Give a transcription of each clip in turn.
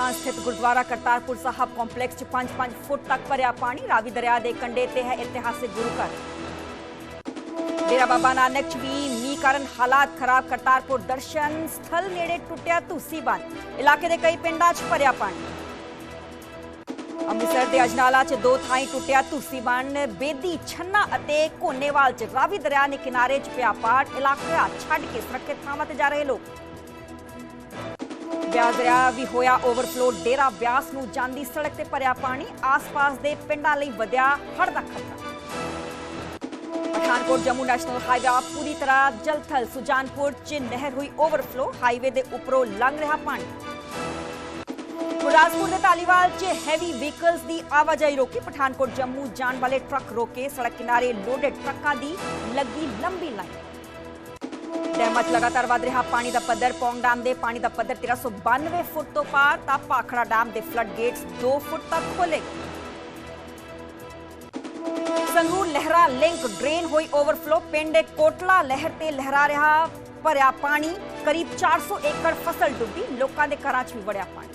ਪਾਕਿਸਤਾਨ ਸਥਿਤ ਗੁਰਦੁਆਰਾ ਕਰਤਾਰਪੁਰ ਸਾਹਿਬ ਕੰਪਲੈਕਸ 'ਚ 5-5 ਫੁੱਟ ਤੱਕ ਭਰਿਆ ਪਾਣੀ ਰਾਵੀ ਦਰਿਆ ਦੇ ਕੰਢੇ ਤੇ ਹੈ ਇਤਿਹਾਸਿਕ ਗੁਰੂ ਘਰ ਡੇਰਾ ਬਾਬਾ ਨਾਨਕ 'ਚ ਵੀ ਮੀਂਹ ਕਾਰਨ ਹਾਲਾਤ ਖਰਾਬ ਕਰਤਾਰਪੁਰ ਦਰਸ਼ਨ ਸਥਲ ਨੇੜੇ ਟੁੱਟਿਆ ਧੂਸੀ ਬੰਨ ਇਲਾਕੇ ਦੇ ਕਈ ਪਿੰਡਾਂ 'ਚ ਭਰਿਆ ਪਾਣੀ ਅੰਮ੍ਰਿਤਸਰ ਦੇ ਅਜਨਾਲਾ 'ਚ ਦੋ ਥਾਈਂ ਟੁੱਟਿਆ ਧੂਸੀ ਬੰਨ ਬੇਦੀ ਛੰਨਾ ਅਤੇ ਕੋਨੇਵਾਲ 'ਚ ਰਾਵੀ ਦਰਿਆ ਨੇ ਕਿਨਾਰੇ 'ਚ ਪਿਆ ਪਾਟ ਇਲਾਕਾ ਛੱਡ ਕੇ ਸੁਰੱਖਿਅਤ ਥਾਵਾਂ ਤੇ ਜਾ ਰਹੇ ਲੋਕ ਬਿਆਸ ਦਰਿਆ ਵੀ ਹੋਇਆ ਓਵਰਫਲੋ ਡੇਰਾ ਬਿਆਸ ਨੂੰ ਜਾਂਦੀ ਸੜਕ ਤੇ ਭਰਿਆ ਪਾਣੀ, ਆਸ-ਪਾਸ ਦੇ ਪਿੰਡਾਂ ਲਈ ਵਧਿਆ ਹੜ੍ਹ ਦਾ ਖਤਰਾ। ਪਠਾਨਕੋਟ ਜੰਮੂ ਨੈਸ਼ਨਲ ਹਾਈਵੇ ਪੂਰੀ ਤਰ੍ਹਾਂ ਜਲਥਲ ਸੁਜਾਨਪੁਰ 'ਚ ਨਹਿਰ ਹੋਈ ਓਵਰਫਲੋ ਹਾਈਵੇ ਦੇ ਉੱਪਰੋਂ ਲੰਘ ਰਿਹਾ ਪਾਣੀ। ਗੁਰਦਾਸਪੁਰ ਦੇ ਤਾਲੀਵਾਲ 'ਚ ਹੈਵੀ ਵਹੀਕਲਸ ਦੀ ਆਵਾਜਾਈ ਰੋਕੀ ਪਠਾਨਕੋਟ ਜੰਮੂ ਜਾਣ ਵਾਲੇ ਟਰੱਕ ਰੋਕੇ ਸੜਕ ਕਿਨਾਰੇ ਲੋਡਡ ਟਰੱਕਾਂ ਦੀ ਲੱਗੀ ਲੰਬੀ ਲਾਈਨ। ਡੈਮਾਂ 'ਚ ਲਗਾਤਾਰ ਵਧ ਰਿਹਾ ਪਾਣੀ ਦਾ ਪੱਧਰ, ਪੌਂਗ ਡੈਮ ਦੇ ਪਾਣੀ ਦਾ ਪੱਧਰ 1392 ਫੁੱਟ ਤੋਂ ਪਾਰ, ਤਾਂ ਭਾਖੜਾ ਡੈਮ ਦੇ ਫਲੱਡ ਗੇਟਸ 2 ਫੁੱਟ ਤੱਕ ਖੋਲੇ ਸੰਗਰੂਰ ਲਹਿਰਾ ਲਿੰਕ ਡਰੇਨ ਹੋਈ ਓਵਰਫਲੋ, ਪਿੰਡ ਕੋਟਲਾ ਲਹਿਰ ਤੇ ਲਹਿਰਾ ਰਿਹਾ ਭਰਿਆ ਪਾਣੀ। ਕਰੀਬ 400 ਏਕੜ ਫਸਲ ਡੁੱਬੀ, ਲੋਕਾਂ ਦੇ ਘਰਾਂ 'ਚ ਵੀ ਵੜਿਆ ਪਾਣੀ।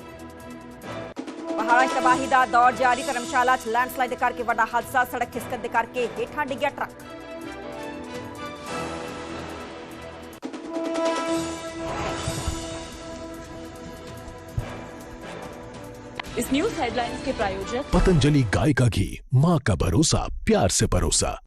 ਪਹਾੜਾਂ ਤਬਾਹੀ ਦਾ ਦੌਰ ਜਾਰੀ, ਧਰਮਸ਼ਾਲਾ 'ਚ ਲੈਂਡਸਲਾਈਡ ਦੇ ਕਰਕੇ ਵੱਡਾ ਹਾਦਸਾ, ਸੜਕ ਖਿਸਕਣ ਦੇ ਕਰਕੇ ਹੇਠਾਂ ਡਿੱਗਿਆ ਟਰੱਕ। इस न्यूज़ हेडलाइंस के प्रायोजक पतंजलि गाय का घी माँ का भरोसा, प्यार से परोसा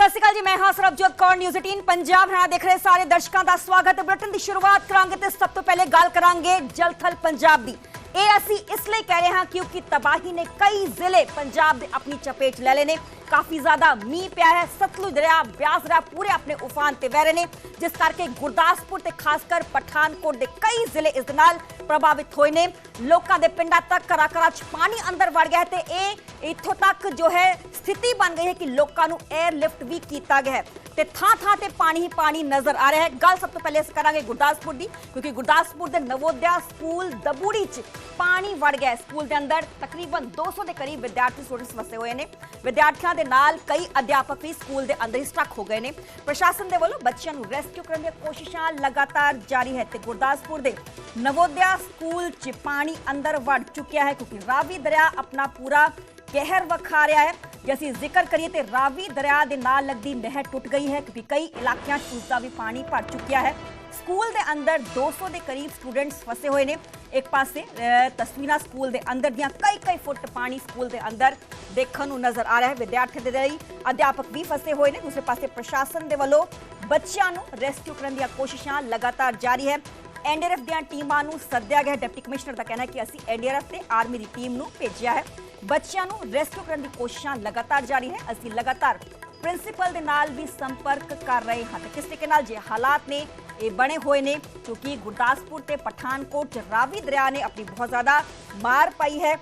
ਸਤਿ ਸ਼੍ਰੀ ਅਕਾਲ ਜੀ, ਮੈਂ ਹਾਂ ਸਰਬਜੋਤ ਕੌਰ ਨਿਊਜ਼ 18 ਪੰਜਾਬ ਹਰਾ ਦੇਖ ਰਹੇ ਸਾਰੇ ਦਰਸ਼ਕਾਂ ਦਾ ਸਵਾਗਤ। ਹੈ ਬੁਲੇਟਿਨ ਦੀ ਸ਼ੁਰੂਆਤ ਕਰਾਂਗੇ ਤੇ ਸਭ ਤੋਂ ਪਹਿਲੇ ਗੱਲ ਕਰਾਂਗੇ ਜਲਥਲ ਪੰਜਾਬ ਦੀ। ਇਹ ਅਸੀਂ ਇਸ ਲਈ ਕਹਿ ਰਹੇ ਹਾਂ ਕਿਉਂਕਿ ਤਬਾਹੀ ਨੇ ਕਈ ਜ਼ਿਲ੍ਹੇ ਪੰਜਾਬ ਦੇ ਆਪਣੀ ਚਪੇਟ ਲੈ ਲਏ ਨੇ। ਕਾਫੀ ਜ਼ਿਆਦਾ ਮੀਂਹ ਪਿਆ ਹੈ, ਸਤਲੁਜ ਦਰਿਆ, ਬਿਆਸ ਦਰਿਆ ਪੂਰੇ ਆਪਣੇ ਉਫਾਨ ਤੇ ਵਹਿ ਰਹੇ ਨੇ। ਜਿਸ ਕਰਕੇ ਗੁਰਦਾਸਪੁਰ ਤੇ ਖਾਸ ਕਰ ਪਠਾਨਕੋਟ ਦੇ ਕਈ ਜ਼ਿਲ੍ਹੇ ਇਸ ਦੇ ਨਾਲ ਪ੍ਰਭਾਵਿਤ ਹੋਏ ਨੇ। ਲੋਕਾਂ ਦੇ ਪਿੰਡਾਂ ਤੱਕ ਘਰਾਂ ਘਰਾਂ 'ਚ ਪਾਣੀ ਅੰਦਰ ਵੜ ਗਿਆ ਹੈ ਤੇ ਇਹ ਇੱਥੋਂ ਤੱਕ ਜੋ ਹੈ ਸਥਿਤੀ ਬਣ ਗਈ ਹੈ ਕਿ ਲੋਕਾਂ ਨੂੰ 에ਅਰ ਲਿਫਟ ਵੀ ਕੀਤਾ ਗਿਆ ਹੈ। ਤੇ ਥਾਂ ਥਾਂ ਤੇ ਪਾਣੀ ਹੀ ਪਾਣੀ ਨਜ਼ਰ ਆ ਰਿਹਾ ਹੈ। ਗੱਲ ਸਭ ਤੋਂ ਪਹਿਲੇ ਕਰਾਂਗੇ ਗੁਰਦਾਸਪੁਰ ਦੀ, ਕਿਉਂਕਿ ਗੁਰਦਾਸਪੁਰ ਦੇ ਨਵੋਦਿਆ ਸਕੂਲ ਦਬੂੜੀ 'ਚ ਪਾਣੀ ਵੜ ਗਿਆ ਸਕੂਲ ਦੇ ਅੰਦਰ ਤਕਰੀਬਨ 200 ਦੇ ਕਰੀਬ ਵਿਦਿਆਰਥੀ ਸਟੂਡੈਂਟਸ ਵਸੇ ਹੋਏ ਨੇ। ਵਿਦਿਆਰਥੀਆਂ ਦੇ ਨਾਲ ਕਈ ਅਧਿਆਪਕ ਵੀ ਸਕੂਲ ਦੇ ਅੰਦਰ ਹੀ ਸਟਕ ਹੋ ਗਏ ਨੇ। ਪ੍ਰਸ਼ਾਸਨ ਦੇ ਵੱਲੋਂ ਬੱਚਿਆਂ ਨੂੰ ਰੈਸਕਿਊ ਕਰਨ ਦੀਆਂ ਕੋਸ਼ਿਸ਼ਾਂ ਲਗਾਤਾਰ ਜਾਰੀ ਹੈ ਤੇ ਗੁਰਦਾਸਪੁਰ ਦੇ ਨਵੋਦਿਆ ਸਕੂਲ 'ਚ ਪਾਣੀ ਅੰਦਰ ਵੜ ਚੁੱਕਿਆ ਹੈ, ਕਿਉਂਕਿ ਰਾਵੀ ਦਰਿਆ ਆਪਣਾ ਪੂਰਾ ਕਹਿਰ ਵਿਖਾ ਰਿਹਾ ਹੈ ਜੇ ਅਸੀਂ ਜ਼ਿਕਰ ਕਰੀਏ ਤੇ ਰਾਵੀ ਦਰਿਆ ਦੇ ਨਾਲ ਲੱਗਦੀ ਨਹਿਰ ਟੁੱਟ ਗਈ ਹੈ ਕਿਉਂਕਿ ਕਈ ਇਲਾਕਿਆਂ 'ਚ ਉਸਦਾ ਵੀ ਪਾਣੀ ਭਰ ਚੁੱਕਿਆ ਹੈ। ਸਕੂਲ ਦੇ ਅੰਦਰ 200 ਦੇ ਕਰੀਬ ਸਟੂਡੈਂਟਸ ਫਸੇ ਹੋਏ ਨੇ। ਇੱਕ ਪਾਸੇ ਤਸਵੀਰਾਂ ਸਕੂਲ ਦੇ ਅੰਦਰ ਦੀਆਂ ਕਈ ਕਈ ਫੁੱਟ ਪਾਣੀ ਸਕੂਲ ਦੇ ਅੰਦਰ ਦੇਖਣ ਨੂੰ ਨਜ਼ਰ ਆ ਰਿਹਾ ਹੈ। ਵਿਦਿਆਰਥੀ ਦੇ ਲਈ ਅਧਿਆਪਕ ਵੀ ਫਸੇ ਹੋਏ ਨੇ। ਦੂਸਰੇ ਪਾਸੇ ਪ੍ਰਸ਼ਾਸਨ ਦੇ ਵੱਲੋਂ ਬੱਚਿਆਂ ਨੂੰ ਰੈਸਕਿਊ ਕਰਨ ਦੀਆਂ ਕੋਸ਼ਿਸ਼ਾਂ ਲਗਾਤਾਰ ਜਾਰੀ ਹੈ। ਐਨਡੀਆਰਐਫ ਦੀਆਂ ਟੀਮਾਂ ਨੂੰ ਸੱਦਿਆ ਗਿਆ ਡਿਪਟੀ ਕਮਿਸ਼ਨਰ ਦਾ ਕਹਿਣਾ ਹੈ ਕਿ ਅਸੀਂ ਐਨਡੀਆਰਐਫ ਤੇ ਆਰਮੀ ਦੀ ਟੀਮ ਨੂੰ ਭੇਜਿਆ ਹੈ। ਬੱਚਿਆਂ ਨੂੰ ਰੈਸਕਿਊ ਕਰਨ ਦੀ ਕੋਸ਼ਿਸ਼ਾਂ ਲਗਾਤਾਰ ਜਾਰੀ ਹੈ ਅਸੀਂ ਲਗਾਤਾਰ ਪ੍ਰਿੰਸੀਪਲ ਦੇ ਨਾਲ ਵੀ ਸੰਪਰਕ ਕਰ ਰਹੇ ਹਾਂ। ਤੇ ਕਿਸ ਤਰੀਕੇ ਨਾਲ ਜੇ ਹਾਲਾਤ ਨੇ, ਇਹ ਬਣੇ ਹੋਏ ਨੇ, ਕਿਉਂਕਿ ਗੁਰਦਾਸਪੁਰ ਤੇ ਪਠਾਨਕੋਟ ਚ ਰਾਵੀ ਦਰਿਆ ਨੇ ਆਪਣੀ ਬਹੁਤ ਜ਼ਿਆਦਾ ਮਾਰ ਪਾਈ ਹੈ।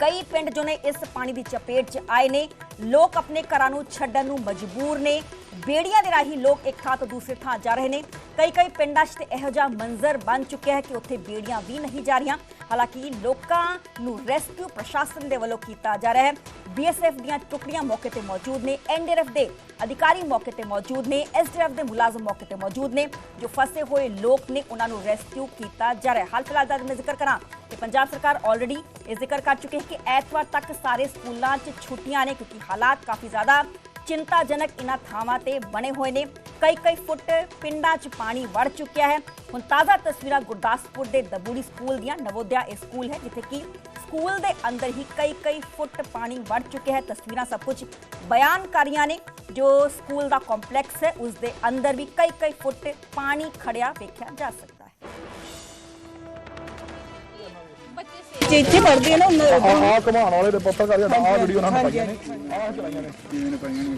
ਕਈ ਪਿੰਡ ਜੋ ਨੇ ਇਸ ਪਾਣੀ ਦੀ ਚਪੇਟ 'ਚ ਆਏ ਨੇ। ਲੋਕ ਆਪਣੇ ਘਰਾਂ ਨੂੰ ਛੱਡਣ ਨੂੰ ਮਜਬੂਰ ਨੇ। ਬੇੜੀਆਂ ਦੇ ਰਾਹੀਂ ਲੋਕ ਇੱਕ ਥਾਂ ਤੋਂ ਦੂਸਰੇ ਥਾਂ ਜਾ ਰਹੇ ਨੇ। ਕਈ ਕਈ ਪਿੰਡਾਂ 'ਚ ਤੇ ਇਹੋ ਜਿਹਾ ਮੰਜ਼ਰ ਬਣ ਚੁੱਕਿਆ ਹੈ ਕਿ ਉੱਥੇ ਬੇੜੀਆਂ ਵੀ ਨਹੀਂ ਜਾ ਰਹੀਆਂ। ਹਾਲਾਂਕਿ ਲੋਕਾਂ ਨੂੰ ਰੈਸਕਿਊ ਪ੍ਰਸ਼ਾਸਨ ਦੇ ਵੱਲੋਂ ਕੀਤਾ ਜਾ ਰਿਹਾ ਹੈ। ਬੀਐਸਐਫ ਦੀਆਂ ਟੁਕੜੀਆਂ ਮੌਕੇ ਤੇ ਮੌਜੂਦ ਨੇ ਐਨਡੀਆਰਐਫ ਦੇ ਅਧਿਕਾਰੀ ਮੌਕੇ ਤੇ ਮੌਜੂਦ ਨੇ ਐਸਡੀਐਫ ਦੇ ਮੁਲਾਜ਼ਮ ਮੌਕੇ ਤੇ ਮੌਜੂਦ ਨੇ, ਜੋ ਫਸੇ ਹੋਏ ਲੋਕ ਨੇ, ਉਹਨਾਂ ਨੂੰ ਰੈਸਕਿਊ ਕੀਤਾ ਜਾ ਰਿਹਾ ਹਾਲ ਫਿਲਹਾਲ ਦਾ ਮੈਂ ਜ਼ਿਕਰ ਕਰਾਂ ਕਿ ਪੰਜਾਬ ਸਰਕਾਰ ਆਲਰੇਡੀ ਇਹ ਜ਼ਿਕਰ ਕਰ ਚੁੱਕੀ ਹੈ ਕਿ ਐਤਵਾਰ ਤੱਕ ਸਾਰੇ ਸਕੂਲਾਂ 'ਚ ਛੁੱਟੀਆਂ ਨੇ, ਕਿਉਂਕਿ ਹਾਲਾਤ ਕਾਫੀ ਜ਼ਿਆਦਾ ਚਿੰਤਾਜਨਕ ਇਨ੍ਹਾਂ ਥਾਵਾਂ ਤੇ ਬਣੇ ਹੋਏ ਨੇ ਕਈ ਕਈ ਫੁੱਟ ਪਿੰਡਾਂ 'ਚ ਪਾਣੀ ਵੜ ਚੁੱਕਿਆ ਹੈ ਹੁਣ ਤਾਜ਼ਾ ਤਸਵੀਰਾਂ ਗੁਰਦਾਸਪੁਰ ਦੇ ਦਬੂੜੀ ਸਕੂਲ ਦੀਆਂ ਨਵੋਦਿਆ ਇਹ ਸਕੂਲ ਹੈ ਜਿੱਥੇ ਕਿ ਸਕੂਲ ਦੇ ਅੰਦਰ ਹੀ ਕਈ ਕਈ ਫੁੱਟ ਪਾਣੀ ਵੜ ਚੁੱਕਿਆ ਹੈ ਤਸਵੀਰਾਂ ਸਭ ਕੁਝ ਬਿਆਨ ਕਰੀਆਂ ਨੇ ਜੋ ਸਕੂਲ ਦਾ ਕੰਪਲੈਕਸ ਹੈ ਉਸ ਦੇ ਅੰਦਰ ਵੀ ਕਈ ਕਈ ਫੁੱਟ ਪਾਣੀ ਖੜਿਆ ਵੇਖਿਆ ਜਾ ਸਕਦਾ ਹੈ ਜੇ ਇੱਥੇ ਪੜਦੇ ਆ ਨਾ ਉਹਨਾਂ ਆ ਘਮਾਉਣ ਵਾਲੇ ਦੇ ਪੁੱਤਰ ਕਰ ਜਾਂਦਾ ਆ ਵੀਡੀਓ ਉਹਨਾਂ ਨੇ ਪਾਈਆਂ ਨੇ। ਚਲਾਈਆਂ ਨੇ।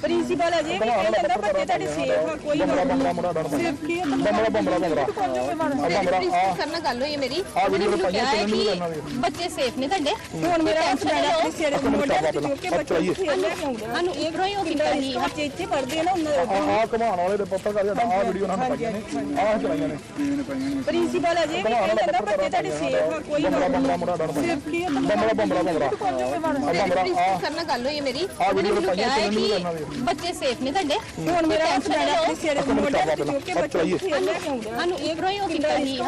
ਪ੍ਰਿੰਸੀਪਲ ਅਜੇ ਵੀ ਕਹਿੰਦਾ ਬੱਚੇ ਤੁਹਾਡੇ ਸੇਫ ਆ ਕੋਈ ਬੰਬਲਾ ਬੰਬਲਾ ਮੁੰਡਾ ਡਰ ਆ ਬੰਬਲਾ ਬੰਬਲਾ ਬੰਬਲਾ ਆ। ਬੰਬਲਾ ਆ ਸਰ ਨਾਲ ਗੱਲ ਹੋਈ ਹੈ ਮੇਰੀ। ਆ ਉਹਨੇ ਵੀਡੀਓ ਮੈਨੂੰ ਪਾਈਆਂ ਕਿਹਾ ਹੈ ਚੈਨਲ ਨੂੰ ਕਿ ਕਰਨਾ ਵੀ ਬੱਚੇ ਸੇਫ ਨੇ ਤੁਹਾਡੇ। ਹੁਣ ਮੇਰਾ ਲੈਣਾ ਆਪਣੇ ਸਿਰ ਮੋਢੇ ਤੇ ਚੁੱਕ ਕੇ ਬੱਚੇ ਨੂੰ ਸਾਨੂੰ ਬੱਚੇ ਇੱਥੇ ਪੜਦੇ ਆ ਨਾ ਉਹਨਾਂ ਆ ਘਮਾਉਣ ਵਾਲੇ ਦੇ ਪੁੱਤਰ ਕਰ ਜਾਂਦਾ ਆ ਵੀਡੀਓ ਉਹਨਾਂ ਨੇ ਪਾਈਆਂ ਨੇ। ਆ ਚਲਾਈਆਂ ਨੇ। ਪ੍ਰਿੰਸੀਪਲ ਅਜੇ ਵੀ ਕਹਿੰਦਾ ਬੱਚੇ ਤੁਹਾਡੇ ਸੇਫ ਆ ਕੋਈ ਬੰਬਲਾ ਬੰਬਲਾ ਮੁੰਡਾ। ਡਰ ਸਿਰਫ ਕੀ ਆ ਬੰਬਲਾ ਬੰਬਲਾ ਬੰਬਲਾ। ਬੰਬਲਾ ਆ ਸਰ ਨਾਲ ਗੱਲ ਹੋਈ ਹੈ ਮੇਰੀ। ਆ ਵੀਡੀਓ ਕਿਹਾ ਹੈ ਕਿ ਕਰਨਾ ਬੱਚੇ ਸੇਫ ਨੇ ਤੁਹਾਡੇ। ਹੁਣ ਮੇਰਾ ਲੈਣਾ ਆਪਣੇ ਸਿਰ ਮੋਢੇ ਤੇ ਚੁੱਕ ਕੇ ਬੱਚੇ ਨੂੰ ਖੇਡ ਲੈ ਕੇ ਆਉਂਦਾ ਸਾਨੂੰ ਇੱਕ ਰੋਈ ਉਹ ਕੀਤਾ ਸੀ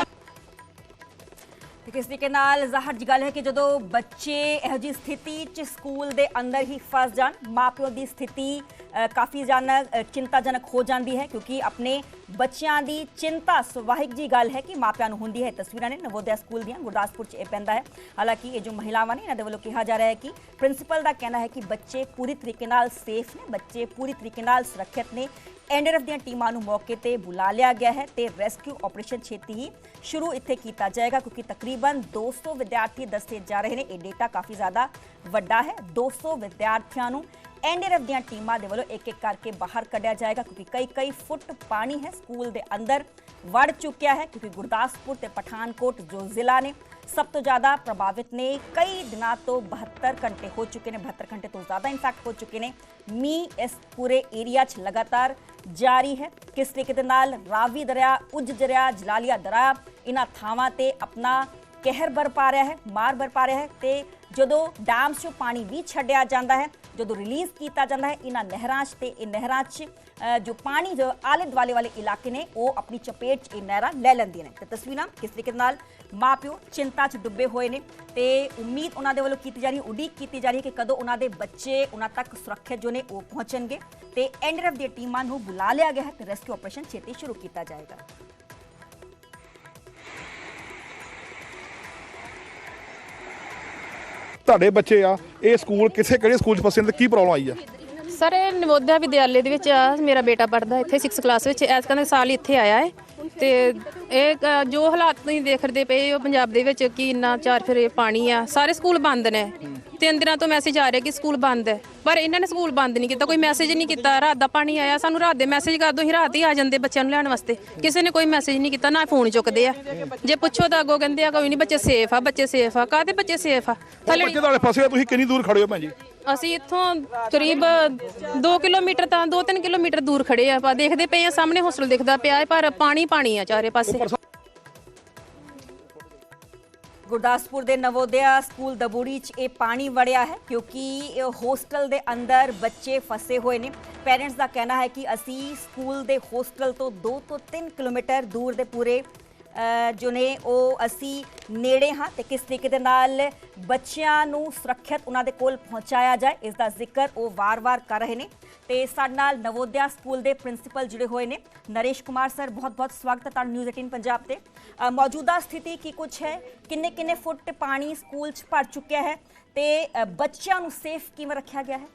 ਤੇ ਕਿਸ ਤਰੀਕੇ ਨਾਲ ਜ਼ਾਹਰ ਜੀ ਗੱਲ ਹੈ ਕਿ ਜਦੋਂ ਬੱਚੇ ਇਹੋ ਜਿਹੀ ਸਥਿਤੀ 'ਚ ਸਕੂਲ ਦੇ ਅੰਦਰ ਹੀ ਫਸ ਜਾਣ, ਮਾਪਿਓ ਦੀ ਸਥਿਤੀ ਕਾਫੀ ਜ਼ਿਆਦਾ ਚਿੰਤਾਜਨਕ ਹੋ ਜਾਂਦੀ ਹੈ ਕਿਉਂਕਿ ਆਪਣੇ ਬੱਚਿਆਂ ਦੀ ਚਿੰਤਾ ਸੁਭਾਵਿਕ ਜੀ ਗੱਲ ਹੈ ਕਿ ਮਾਪਿਆਂ ਨੂੰ ਹੁੰਦੀ ਹੈ। ਤਸਵੀਰਾਂ ਨੇ ਨਵੋਦਿਆ ਸਕੂਲ ਦੀਆਂ, ਗੁਰਦਾਸਪੁਰ 'ਚ ਇਹ ਪੈਂਦਾ ਹੈ। ਹਾਲਾਂਕਿ ਇਹ ਜੋ ਮਹਿਲਾਵਾਂ ਨੇ, ਇਹਨਾਂ ਦੇ ਵੱਲੋਂ ਕਿਹਾ ਜਾ ਰਿਹਾ ਹੈ ਕਿ ਪ੍ਰਿੰਸੀਪਲ ਦਾ ਕਹਿਣਾ ਹੈ ਕਿ ਬੱਚੇ ਪੂਰੀ ਤਰੀਕੇ ਨਾਲ ਸੇਫ ਨੇ, ਬੱਚੇ ਪੂਰੀ ਤਰੀਕੇ ਨਾਲ ਸੁਰੱਖਿਅਤ ਨੇ। ਐਨਡੀਆਰਐਫ ਦੀਆਂ ਟੀਮਾਂ ਨੂੰ ਮੌਕੇ ਤੇ ਬੁਲਾ ਲਿਆ ਗਿਆ ਹੈ ਤੇ ਰੈਸਕਿਊ ਆਪਰੇਸ਼ਨ ਛੇਤੀ ਹੀ ਸ਼ੁਰੂ ਇੱਥੇ ਕੀਤਾ ਜਾਏਗਾ, ਕਿਉਂਕਿ ਤਕਰੀਬਨ 200 ਵਿਦਿਆਰਥੀ ਦੱਸੇ ਜਾ ਰਹੇ ਨੇ। ਇਹ ਡੇਟਾ ਕਾਫੀ ਜ਼ਿਆਦਾ ਵੱਡਾ ਹੈ। 200 ਵਿਦਿਆਰਥੀਆਂ ਨੂੰ ਐਨਡੀਆਰਐਫ ਦੀਆਂ ਟੀਮਾਂ ਦੇ ਵੱਲੋਂ ਇੱਕ ਇੱਕ ਕਰਕੇ ਬਾਹਰ ਕੱਢਿਆ ਜਾਏਗਾ, ਕਿਉਂਕਿ ਕਈ ਕਈ ਫੁੱਟ ਪਾਣੀ ਹੈ ਸਕੂਲ ਦੇ ਅੰਦਰ ਵੜ ਚੁੱਕਿਆ ਹੈ, ਕਿਉਂਕਿ ਗੁਰਦਾਸਪੁਰ ਤੇ ਪਠਾਨਕੋਟ ਜੋ ਜ਼ਿਲ੍ਹਾ ਨੇ ਸਭ ਤੋਂ ਜ਼ਿਆਦਾ ਪ੍ਰਭਾਵਿਤ ਨੇ ਕਈ ਦਿਨਾਂ ਤੋਂ 72 ਘੰਟੇ ਹੋ ਚੁੱਕੇ ਨੇ 72 ਘੰਟੇ ਤੋਂ ਜ਼ਿਆਦਾ ਇਨਫੈਕਟ ਹੋ ਚੁੱਕੇ ਨੇ ਮੀਂਹ ਇਸ ਪੂਰੇ ਏਰੀਆ 'ਚ ਲਗਾਤਾਰ ਜਾਰੀ ਹੈ ਕਿਸ ਤਰੀਕੇ ਦੇ ਨਾਲ ਰਾਵੀ ਦਰਿਆ ਉੱਜ ਦਰਿਆ ਜਲਾਲੀਆ ਦਰਿਆ ਇਹਨਾਂ ਥਾਵਾਂ ਤੇ ਆਪਣਾ ਕਹਿਰ ਬਰਪਾ ਰਿਹਾ ਹੈ ਮਾਰ ਬਰਪਾ ਰਿਹਾ ਹੈ ਤੇ ਜਦੋਂ ਡੈਮਸ 'ਚੋਂ ਪਾਣੀ ਵੀ ਛੱਡਿਆ ਜਾਂਦਾ ਹੈ ਜਦੋਂ ਰਿਲੀਜ਼ ਕੀਤਾ ਜਾਂਦਾ ਹੈ ਇਹਨਾਂ ਨਹਿਰਾਂ 'ਚ ਤੇ ਇਹ ਨਹਿਰਾਂ 'ਚ ਜੋ ਪਾਣੀ ਜੋ ਆਲੇ ਦੁਆਲੇ ਵਾਲੇ ਇਲਾਕੇ ਨੇ, ਉਹ ਆਪਣੀ ਚਪੇਟ 'ਚ ਇਹ ਨਹਿਰਾਂ ਲੈ ਲੈਂਦੀਆਂ ਨੇ। ਤੇ ਤਸਵੀਰਾਂ ਕਿਸ ਤਰੀਕੇ ਨਾਲ ਮਾਪਿਓ ਚਿੰਤਾ 'ਚ ਡੁੱਬੇ ਹੋਏ ਨੇ ਤੇ ਉਮੀਦ ਉਹਨਾਂ ਦੇ ਵੱਲੋਂ ਕੀਤੀ ਜਾ ਰਹੀ ਹੈ ਉਡੀਕ ਕੀਤੀ ਜਾ ਰਹੀ ਹੈ ਕਿ ਕਦੋਂ ਉਹਨਾਂ ਦੇ ਬੱਚੇ ਉਹਨਾਂ ਤੱਕ ਸੁਰੱਖਿਅਤ ਜੋ ਨੇ ਉਹ ਪਹੁੰਚਣਗੇ। ਤੇ ਐਨਡੀਆਰਐਫ ਦੀਆਂ ਟੀਮਾਂ ਨੂੰ ਬੁਲਾ ਲਿਆ ਗਿਆ ਹੈ ਤੇ ਰੈਸਕਿਊ ਆਪਰੇਸ਼ਨ ਛੇਤੀ ਸ਼ੁਰੂ ਕੀਤਾ ਜਾਏਗਾ। ਤੁਹਾਡੇ ਬੱਚੇ ਆ ਇਹ ਸਕੂਲ ਕਿਸੇ ਕਿਹੜੇ ਸਕੂਲ ਚ ਫਸੇ ਨੇ ਤੇ ਕੀ ਪ੍ਰੋਬਲਮ ਆਈ ਆ? ਸਰ ਇਹ ਨਵੋਦਿਆ ਵਿਦਿਆਲੇ ਦੇ ਵਿੱਚ ਆ ਮੇਰਾ ਬੇਟਾ ਪੜਦਾ ਇੱਥੇ 6 ਕਲਾਸ ਵਿੱਚ ਐਸ ਦੇ ਸਾਲ ਇੱਥੇ ਆਇਆ ਹੈ ਤੇ ਇਹ ਅ, ਜੋ ਹਾਲਾਤ ਤੁਸੀਂ ਦੇਖਦੇ ਪਏ ਹੋ ਪੰਜਾਬ ਦੇ ਵਿੱਚ ਕਿ ਇੰਨਾ ਚਾਰ ਫਿਰੇ ਪਾਣੀ ਆ ਸਾਰੇ ਸਕੂਲ ਬੰਦ ਨੇ। ਤਿੰਨ ਦਿਨਾਂ ਤੋਂ ਮੈਸੇਜ ਆ ਰਿਹਾ ਕਿ ਸਕੂਲ ਬੰਦ ਹੈ। ਪਰ ਇਹਨਾਂ ਨੇ ਸਕੂਲ ਬੰਦ ਨਹੀਂ ਕੀਤਾ ਕੋਈ ਮੈਸੇਜ ਨਹੀਂ ਕੀਤਾ ਰਾਤ ਦਾ ਪਾਣੀ ਆਇਆ ਸਾਨੂੰ ਰਾਤ ਦੇ ਮੈਸੇਜ ਕਰ ਦੋ ਅਸੀਂ ਰਾਤ ਹੀ ਆ ਜਾਂਦੇ ਬੱਚਿਆਂ ਨੂੰ ਲੈਣ ਵਾਸਤੇ। ਕਿਸੇ ਨੇ ਕੋਈ ਮੈਸੇਜ ਨਹੀਂ ਕੀਤਾ ਨਾ ਫੋਨ ਚੁੱਕਦੇ ਆ। ਜੇ ਪੁੱਛੋ ਤਾਂ ਅੱਗੋਂ ਕਹਿੰਦੇ ਆ ਕੋਈ ਨਹੀਂ ਬੱਚੇ ਸੇਫ ਆ ਬੱਚੇ ਸੇਫ ਆ। ਕਾਹਦੇ ਬੱਚੇ ਸੇਫ ਆ? ਥੱਲੇ ਬੱਚੇ ਤੁਹਾਡੇ ਫਸੇ ਆ ਤੁਸੀਂ ਕਿੰਨੀ ਦੂਰ ਖੜੇ ਹੋ ਭੈਣ ਜੀ? ਅਸੀਂ ਇੱਥੋਂ ਕਰੀਬ 2 ਕਿਲੋਮੀਟਰ ਤਾਂ 2-3 ਕਿਲੋਮੀਟਰ ਦੂਰ ਖੜੇ ਆ। ਆਪਾਂ ਦੇਖਦੇ ਪਏ ਆ ਸਾਹਮਣੇ ਹੋਸਟਲ ਦਿਖਦਾ ਪਿਆ ਹੈ ਪਰ ਪਾਣੀ ਪਾਣੀ ਆ ਚਾਰੇ ਪਾਸੇ। ਗੁਰਦਾਸਪੁਰ ਦੇ ਨਵੋਦਿਆ ਸਕੂਲ ਦਬੂੜੀ 'ਚ ਇਹ ਪਾਣੀ ਵੜਿਆ ਹੈ ਕਿਉਂਕਿ ਹੋਸਟਲ ਦੇ ਅੰਦਰ ਬੱਚੇ ਫਸੇ ਹੋਏ ਨੇ। ਪੇਰੈਂਟਸ ਦਾ ਕਹਿਣਾ ਹੈ ਕਿ ਅਸੀਂ ਸਕੂਲ ਦੇ ਹੋਸਟਲ ਤੋਂ 2 ਤੋਂ 3 ਕਿਲੋਮੀਟਰ ਦੂਰ ਦੇ ਪੂਰੇ ਜੋ ਨੇ ਉਹ ਅਸੀਂ ਨੇੜੇ ਹਾਂ ਤੇ ਕਿਸ ਤਰੀਕੇ ਦੇ ਨਾਲ ਬੱਚਿਆਂ ਨੂੰ ਸੁਰੱਖਿਅਤ ਉਹਨਾਂ ਦੇ ਕੋਲ ਪਹੁੰਚਾਇਆ ਜਾਏ ਇਸ ਦਾ ਜ਼ਿਕਰ ਉਹ ਵਾਰ-ਵਾਰ ਕਰ ਰਹੇ ਨੇ ਤੇ ਸਾਡੇ ਨਾਲ ਨਵੋਦਿਆ ਸਕੂਲ ਦੇ ਪ੍ਰਿੰਸੀਪਲ ਜੁੜੇ ਹੋਏ ਨੇ ਨਰੇਸ਼ ਕੁਮਾਰ ਸਰ ਬਹੁਤ-ਬਹੁਤ ਸਵਾਗਤ ਹੈ ਤੁਹਾਨੂੰ ਨਿਊਜ਼ 18 ਪੰਜਾਬ ਤੇ ਅ, ਮੌਜੂਦਾ ਸਥਿਤੀ ਕੀ ਕੁਝ ਹੈ ਕਿੰਨੇ ਕਿੰਨੇ ਫੁੱਟ ਪਾਣੀ ਸਕੂਲ 'ਚ ਭਰ ਚੁੱਕਿਆ ਹੈ ਤੇ ਅ, ਬੱਚਿਆਂ ਨੂੰ ਸੇਫ ਕਿਵੇਂ ਰੱਖਿਆ ਗਿਆ ਹੈ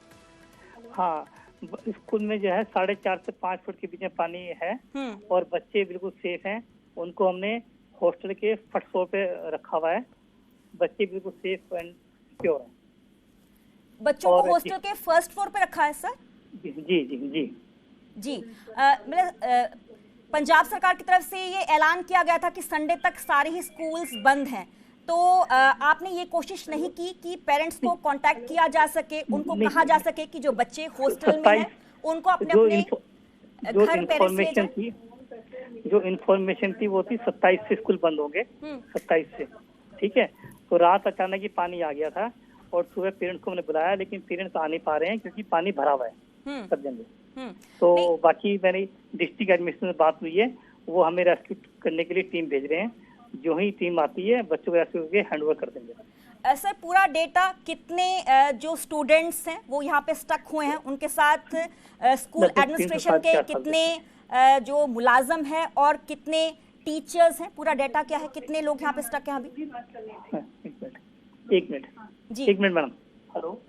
हाँ ब- स्कूल में जो है साढ़े चार से पाँच फुट के बीच में पानी है हम्म। और बच्चे बिल्कुल सेफ हैं उनको हमने हॉस्टल के फ़र्स्ट फ्लोर पे रखा हुआ है। बच्चे बिल्कुल सेफ़ एंड सिक्योर हैं। बच्चों को हॉस्टल के फ़र्स्ट फ्लोर पे रखा है सर जी जी जी जी। जी। मतलब पंजाब सरकार की तरफ़ से ये ऐलान किया गया था कि संडे तक सारे ही स्कूल्स बंद हैं। तो अ, आपने ये कोशिश नहीं की कि पेरेंट्स को कांटेक्ट किया जा सके उनको कहा जा सके कि जो बच्चे हॉस्टल में हैं उनको अपने अपने घर पेरेंट्स थी जो इन्फॉर्मेशन थी वो थी सत्ताईस से स्कूल बंद होंगे। हम्म। सत्ताईस से। ठीक है? तो रात अचानक ही पानी आ गया था और सुबह पेरेंट्स को हमने बुलाया लेकिन पेरेंट्स आ नहीं पा रहे हैं क्योंकि पानी भरा हुआ है। हम्म, सब जगह। हम्म। तो बाकी मेरी डिस्ट्रिक्ट एडमिनिस्ट्रेशन से बात हुई है वो हमें रेस्क्यू करने के लिए टीम भेज रहे हैं। जो ही टीम आती है बच्चों को रेस्क्यू करके हैंड ओवर कर देंगे। सर पूरा डेटा कितने जो स्टूडेंट्स हैं वो यहाँ पे स्टक हुए हैं? उनके साथ स्कूल एडमिनिस्ट्रेशन के कितने जो मुलाजम हैं और कितने टीचर्स हैं पूरा डेटा क्या है कितने लोग यहाँ पे स्टक हैं अभी हाँ, एक मिनट एक मिनट जी। एक मिनट मैडम हेलो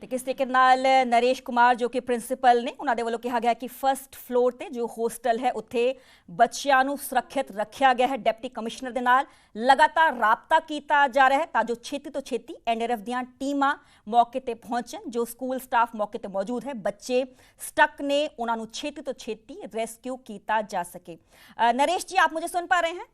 ਤੇ ਕਿਸ ਤਰੀਕੇ ਨਾਲ ਨਰੇਸ਼ ਕੁਮਾਰ ਜੋ ਕਿ ਪ੍ਰਿੰਸੀਪਲ ਨੇ, ਉਹਨਾਂ ਦੇ ਵੱਲੋਂ ਕਿਹਾ ਗਿਆ ਕਿ ਫਰਸਟ ਫਲੋਰ ਤੇ ਜੋ ਹੋਸਟਲ ਹੈ, ਉੱਥੇ ਬੱਚਿਆਂ ਨੂੰ ਸੁਰੱਖਿਅਤ ਰੱਖਿਆ ਗਿਆ ਹੈ। ਡਿਪਟੀ ਕਮਿਸ਼ਨਰ ਦੇ ਨਾਲ ਲਗਾਤਾਰ ਰਾਬਤਾ ਕੀਤਾ ਜਾ ਰਿਹਾ ਹੈ ਤਾਂ ਜੋ ਛੇਤੀ ਤੋਂ ਛੇਤੀ ਐਨਡੀਆਰਐਫ ਦੀਆਂ ਟੀਮਾਂ ਮੌਕੇ ਤੇ ਪਹੁੰਚਣ, ਜੋ ਸਕੂਲ ਸਟਾਫ ਮੌਕੇ ਤੇ ਮੌਜੂਦ ਹੈ। ਬੱਚੇ ਸਟਕ ਨੇ, ਉਹਨਾਂ ਨੂੰ ਛੇਤੀ ਤੋਂ ਛੇਤੀ ਰੈਸਕਿਊ ਕੀਤਾ ਜਾ ਸਕੇ। ਨਰੇਸ਼ ਜੀ, ਆਪ ਮੈਨੂੰ ਸੁਣ ਪਾ ਰਹੇ हैं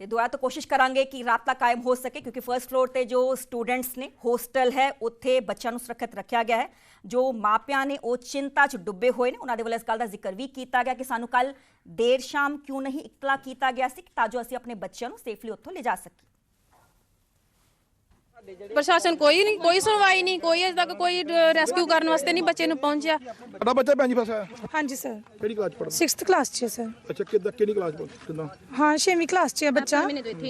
ਤੇ ਦੁਆਰਾ ਤੋਂ ਕੋਸ਼ਿਸ਼ ਕਰਾਂਗੇ ਕਿ ਰਾਬਤਾ ਕਾਇਮ ਹੋ ਸਕੇ, ਕਿਉਂਕਿ ਫਰਸਟ ਫਲੋਰ ਤੇ ਜੋ ਸਟੂਡੈਂਟਸ ਨੇ ਹੋਸਟਲ ਹੈ, ਉੱਥੇ ਬੱਚਿਆਂ ਨੂੰ ਸੁਰੱਖਿਅਤ ਰੱਖਿਆ ਗਿਆ ਹੈ। ਜੋ ਮਾਪਿਆਂ ਨੇ ਉਹ ਚਿੰਤਾ 'ਚ ਡੁੱਬੇ ਹੋਏ ਨੇ, ਉਹਨਾਂ ਦੇ ਵੱਲੋਂ ਇਸ ਗੱਲ ਦਾ ਜ਼ਿਕਰ ਵੀ ਕੀਤਾ ਗਿਆ ਕਿ ਸਾਨੂੰ ਕੱਲ ਦੇਰ ਸ਼ਾਮ ਕਿਉਂ ਨਹੀਂ ਇਤਲਾ ਕੀਤਾ ਗਿਆ ਸੀ, ਤਾਂ ਜੋ ਅਸੀਂ ਆਪਣੇ ਬੱਚਿਆਂ ਨੂੰ ਸੇਫਲੀ ਉੱਥੋਂ ਲਿਜਾ ਸਕੀਏ। ਪ੍ਰਸ਼ਾਸਨ ਕੋਈ ਨਹੀਂ ਕੋਈ ਸੁਣਵਾਈ ਨਹੀਂ ਕੋਈ ਅਜੇ ਤੱਕ ਕੋਈ ਰੈਸਕਿਊ ਕਰਨ ਵਾਸਤੇ ਨਹੀਂ ਬੱਚੇ ਨੂੰ ਪਹੁੰਚਿਆ। ਤੁਹਾਡਾ ਬੱਚਾ ਭੈਣ ਜੀ ਫਸਿਆ ਹਾਂਜੀ ਸਰ ਕਿਹੜੀ ਕਲਾਸ ਪੜਦਾ 6th ਕਲਾਸ 'ਚ ਹੈ ਸਰ ਅੱਛਾ ਕਿੱਦਾਂ ਕਿਹੜੀ ਕਲਾਸ ਕਿੰਨਾ ਹਾਂ 6ਵੀਂ ਕਲਾਸ 'ਚ ਹੈ ਬੱਚਾ।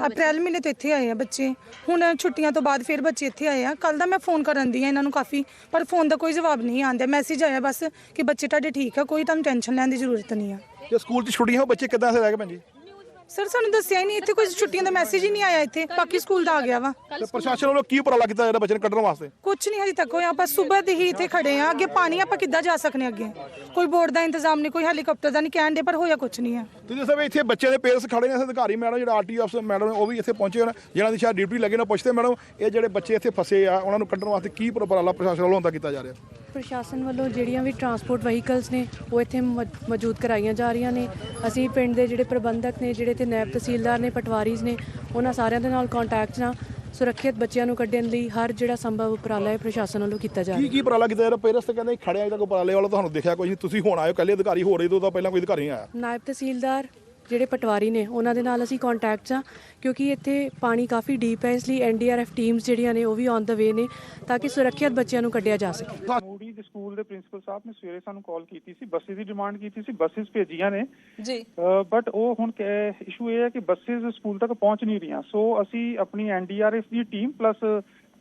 ਅਪ੍ਰੈਲ ਮਹੀਨੇ ਤੋਂ ਇੱਥੇ ਆਏ ਆ ਬੱਚੇ। ਹੁਣ ਛੁੱਟੀਆਂ ਤੋਂ ਬਾਅਦ ਫਿਰ ਬੱਚੇ ਇੱਥੇ ਆਏ ਆ। ਕੱਲ ਦਾ ਮੈਂ ਫੋਨ ਕਰਨ ਦੀ ਆ ਇਹਨਾਂ ਨੂੰ ਕਾਫੀ ਪਰ ਫੋਨ ਦਾ ਕੋਈ ਜਵਾਬ ਨਹੀਂ ਆਉਂਦਾ। ਮੈਸੇਜ ਆਇਆ ਬਸ ਕਿ ਬੱਚੇ ਤੁਹਾਡੇ ਠੀਕ ਆ ਕੋਈ ਤੁਹਾਨੂੰ ਟੈਨਸ਼ਨ ਲੈਣ ਦੀ ਜ਼ਰੂਰਤ ਨਹੀਂ ਆ। ਜੇ ਸਕੂਲ 'ਚ ਛੁੱਟੀਆਂ ਹੋ ਬੱਚੇ ਕਿੱਦਾਂ ਸੇ ਰਹਿ ਗਏ ਭੈਣ ਜੀ? ਸਰ ਸਾਨੂੰ ਦੱਸਿਆ ਹੀ ਨਹੀਂ ਇੱਥੇ ਕੋਈ ਛੁੱਟੀਆਂ ਦਾ ਮੈਸੇਜ ਹੀ ਨਹੀਂ ਆਇਆ ਇੱਥੇ। ਬਾਕੀ ਸਕੂਲ ਦਾ ਆ ਗਿਆ ਵਾ। ਤੇ ਪ੍ਰਸ਼ਾਸਨ ਵੱਲੋਂ ਕੀ ਉਪਰਾਲਾ ਕੀਤਾ ਜਿਹੜਾ ਬੱਚੇ ਨੂੰ ਕੱਢਣ ਵਾਸਤੇ? ਕੁਝ ਨਹੀਂ ਹਜੇ ਤੱਕ ਹੋਇਆ। ਆਪਾਂ ਸਵੇਰ ਦੇ ਹੀ ਇੱਥੇ ਖੜੇ ਆ ਅੱਗੇ ਪਾਣੀ ਆਪਾਂ ਕਿੱਦਾਂ ਜਾ ਸਕਨੇ ਅੱਗੇ? ਕੋਈ ਬੋਰਡ ਦਾ ਇੰਤਜ਼ਾਮ ਨਹੀਂ ਕੋਈ ਹੈਲੀਕਾਪਟਰ ਦਾ ਨਹੀਂ ਕਹਿਣ ਦੇ ਪਰ ਹੋਇਆ ਕੁਝ ਨਹੀਂ ਆ। ਤੁਸੀਂ ਵੀ ਇੱਥੇ ਬੱਚੇ ਦੇ ਪੇਰੈਂਟਸ ਖੜੇ ਨੇ ਅਧਿਕਾਰੀ ਮੈਡਮ ਜਿਹੜਾ ਆਰਟੀ ਅਫਸਰ ਮੈਡਮ ਉਹ ਵੀ ਇੱਥੇ ਪਹੁੰਚੇ ਹੋਣ ਜਿਹਨਾਂ ਦੀ ਸ਼ਾਇਦ ਡਿਊਟੀ ਲੱਗੇ ਨੇ ਪੁੱਛਦੇ ਮੈਡਮ ਇਹ ਜਿਹੜੇ ਬੱਚੇ ਇੱਥੇ ਫਸੇ ਆ ਉਹਨਾਂ ਨੂੰ ਕੱਢਣ ਵਾਸਤੇ ਕੀ ਉਪਰਾਲਾ ਪ੍ਰਸ਼ਾਸਨ ਵੱਲੋਂ ਹੁੰਦਾ ਕੀਤਾ ਜਾ ਰਿਹਾ? ਪ੍ਰਸ਼ਾਸਨ ਵੱਲੋਂ ਜਿਹੜੀਆਂ ਵੀ ਟਰਾਂਸਪੋਰਟ ਵਹੀਕਲਸ ਨੇ ਉਹ ਇੱਥੇ ਮੌਜੂਦ ਕਰਾਈਆਂ ਜਾ ਰਹੀਆਂ ਨੇ। ਅਸੀਂ ਪਿੰਡ ਦੇ ਜਿਹੜੇ ਪ੍ਰਬੰਧਕ ਨੇ ਜਿਹੜੇ ਤੇ ਨਾਇਬ ਤਹਿਸੀਲਦਾਰ ਨੇ ਪਟਵਾਰੀਜ਼ ਨੇ ਉਹਨਾਂ ਸਾਰਿਆਂ ਦੇ ਨਾਲ ਕੰਟੈਕਟ ਨਾਲ ਸੁਰੱਖਿਅਤ ਬੱਚਿਆਂ ਨੂੰ ਕੱਢਣ ਲਈ ਹਰ ਜਿਹੜਾ ਸੰਭਵ ਉਪਰਾਲਾ ਹੈ ਪ੍ਰਸ਼ਾਸਨ ਵੱਲੋਂ ਕੀਤਾ ਜਾ ਕੀ ਰਿਹਾ। ਕੀ ਉਪਰਾਲਾ ਕੀਤਾ ਜਾ ਰਿਹਾ? ਪੇਰੈਂਟਸ ਤੇ ਕਹਿੰਦੇ ਖੜਿਆ ਅਜੇ ਤੱਕ ਉਪਰਾਲੇ ਵਾਲਾ ਤੁਹਾਨੂੰ ਦੇਖਿਆ ਕੋਈ ਨਹੀਂ ਤੁਸੀਂ ਹੁਣ ਹੋ ਕੱਲੇ ਅਧਿਕਾਰੀ ਹੋ ਰਹੇ ਤੋਂ ਤਾਂ ਪਹਿਲਾਂ ਕੋਈ ਅਧਿਕਾਰੀ ਨਹੀਂ ਆਇਆ। ਨਾਇਬ ਤਹਿਸੀਲਦਾਰ ਜਿਹੜੇ ਪਟਵਾਰੀ ਨੇ ਉਹਨਾਂ ਦੇ ਨਾਲ ਅਸੀਂ ਕੰਟੈਕਟ 'ਚ ਆ ਕਿਉਂਕਿ ਇੱਥੇ ਪਾਣੀ ਕਾਫੀ ਡੀਪ ਹੈ ਇਸ ਲਈ ਐਨਡੀਆਰਐਫ ਟੀਮਸ ਜਿਹੜੀਆਂ ਨੇ ਉਹ ਵੀ ਔਨ ਦਾ ਵੇ ਨੇ ਤਾਂ ਕਿ ਸੁਰੱਖਿਅਤ ਬੱਚਿਆਂ ਨੂੰ ਕੱਢਿਆ ਜਾ ਸਕੇ। ਮੂਡੀ ਦੇ ਸਕੂਲ ਦੇ ਪ੍ਰਿੰਸੀਪਲ ਸਾਹਿਬ ਨੇ ਸਵੇਰੇ ਸਾਨੂੰ ਕਾਲ ਕੀਤੀ ਸੀ ਬੱਸਿਸ ਦੀ ਡਿਮਾਂਡ ਕੀਤੀ ਸੀ ਬੱਸਿਸ ਭੇਜੀਆਂ ਨੇ। ਜੀ। ਬਟ ਉਹ ਹੁਣ ਇਸ਼ੂ ਇਹ ਹੈ ਕਿ ਬੱਸਿਸ ਸਕੂਲ ਤੱਕ ਪਹੁੰਚ ਨਹੀਂ ਰਹੀਆਂ। ਸੋ ਅਸੀਂ ਆਪਣੀ ਐਨਡੀਆਰਐਫ ਦੀ ਟੀਮ ਪਲੱਸ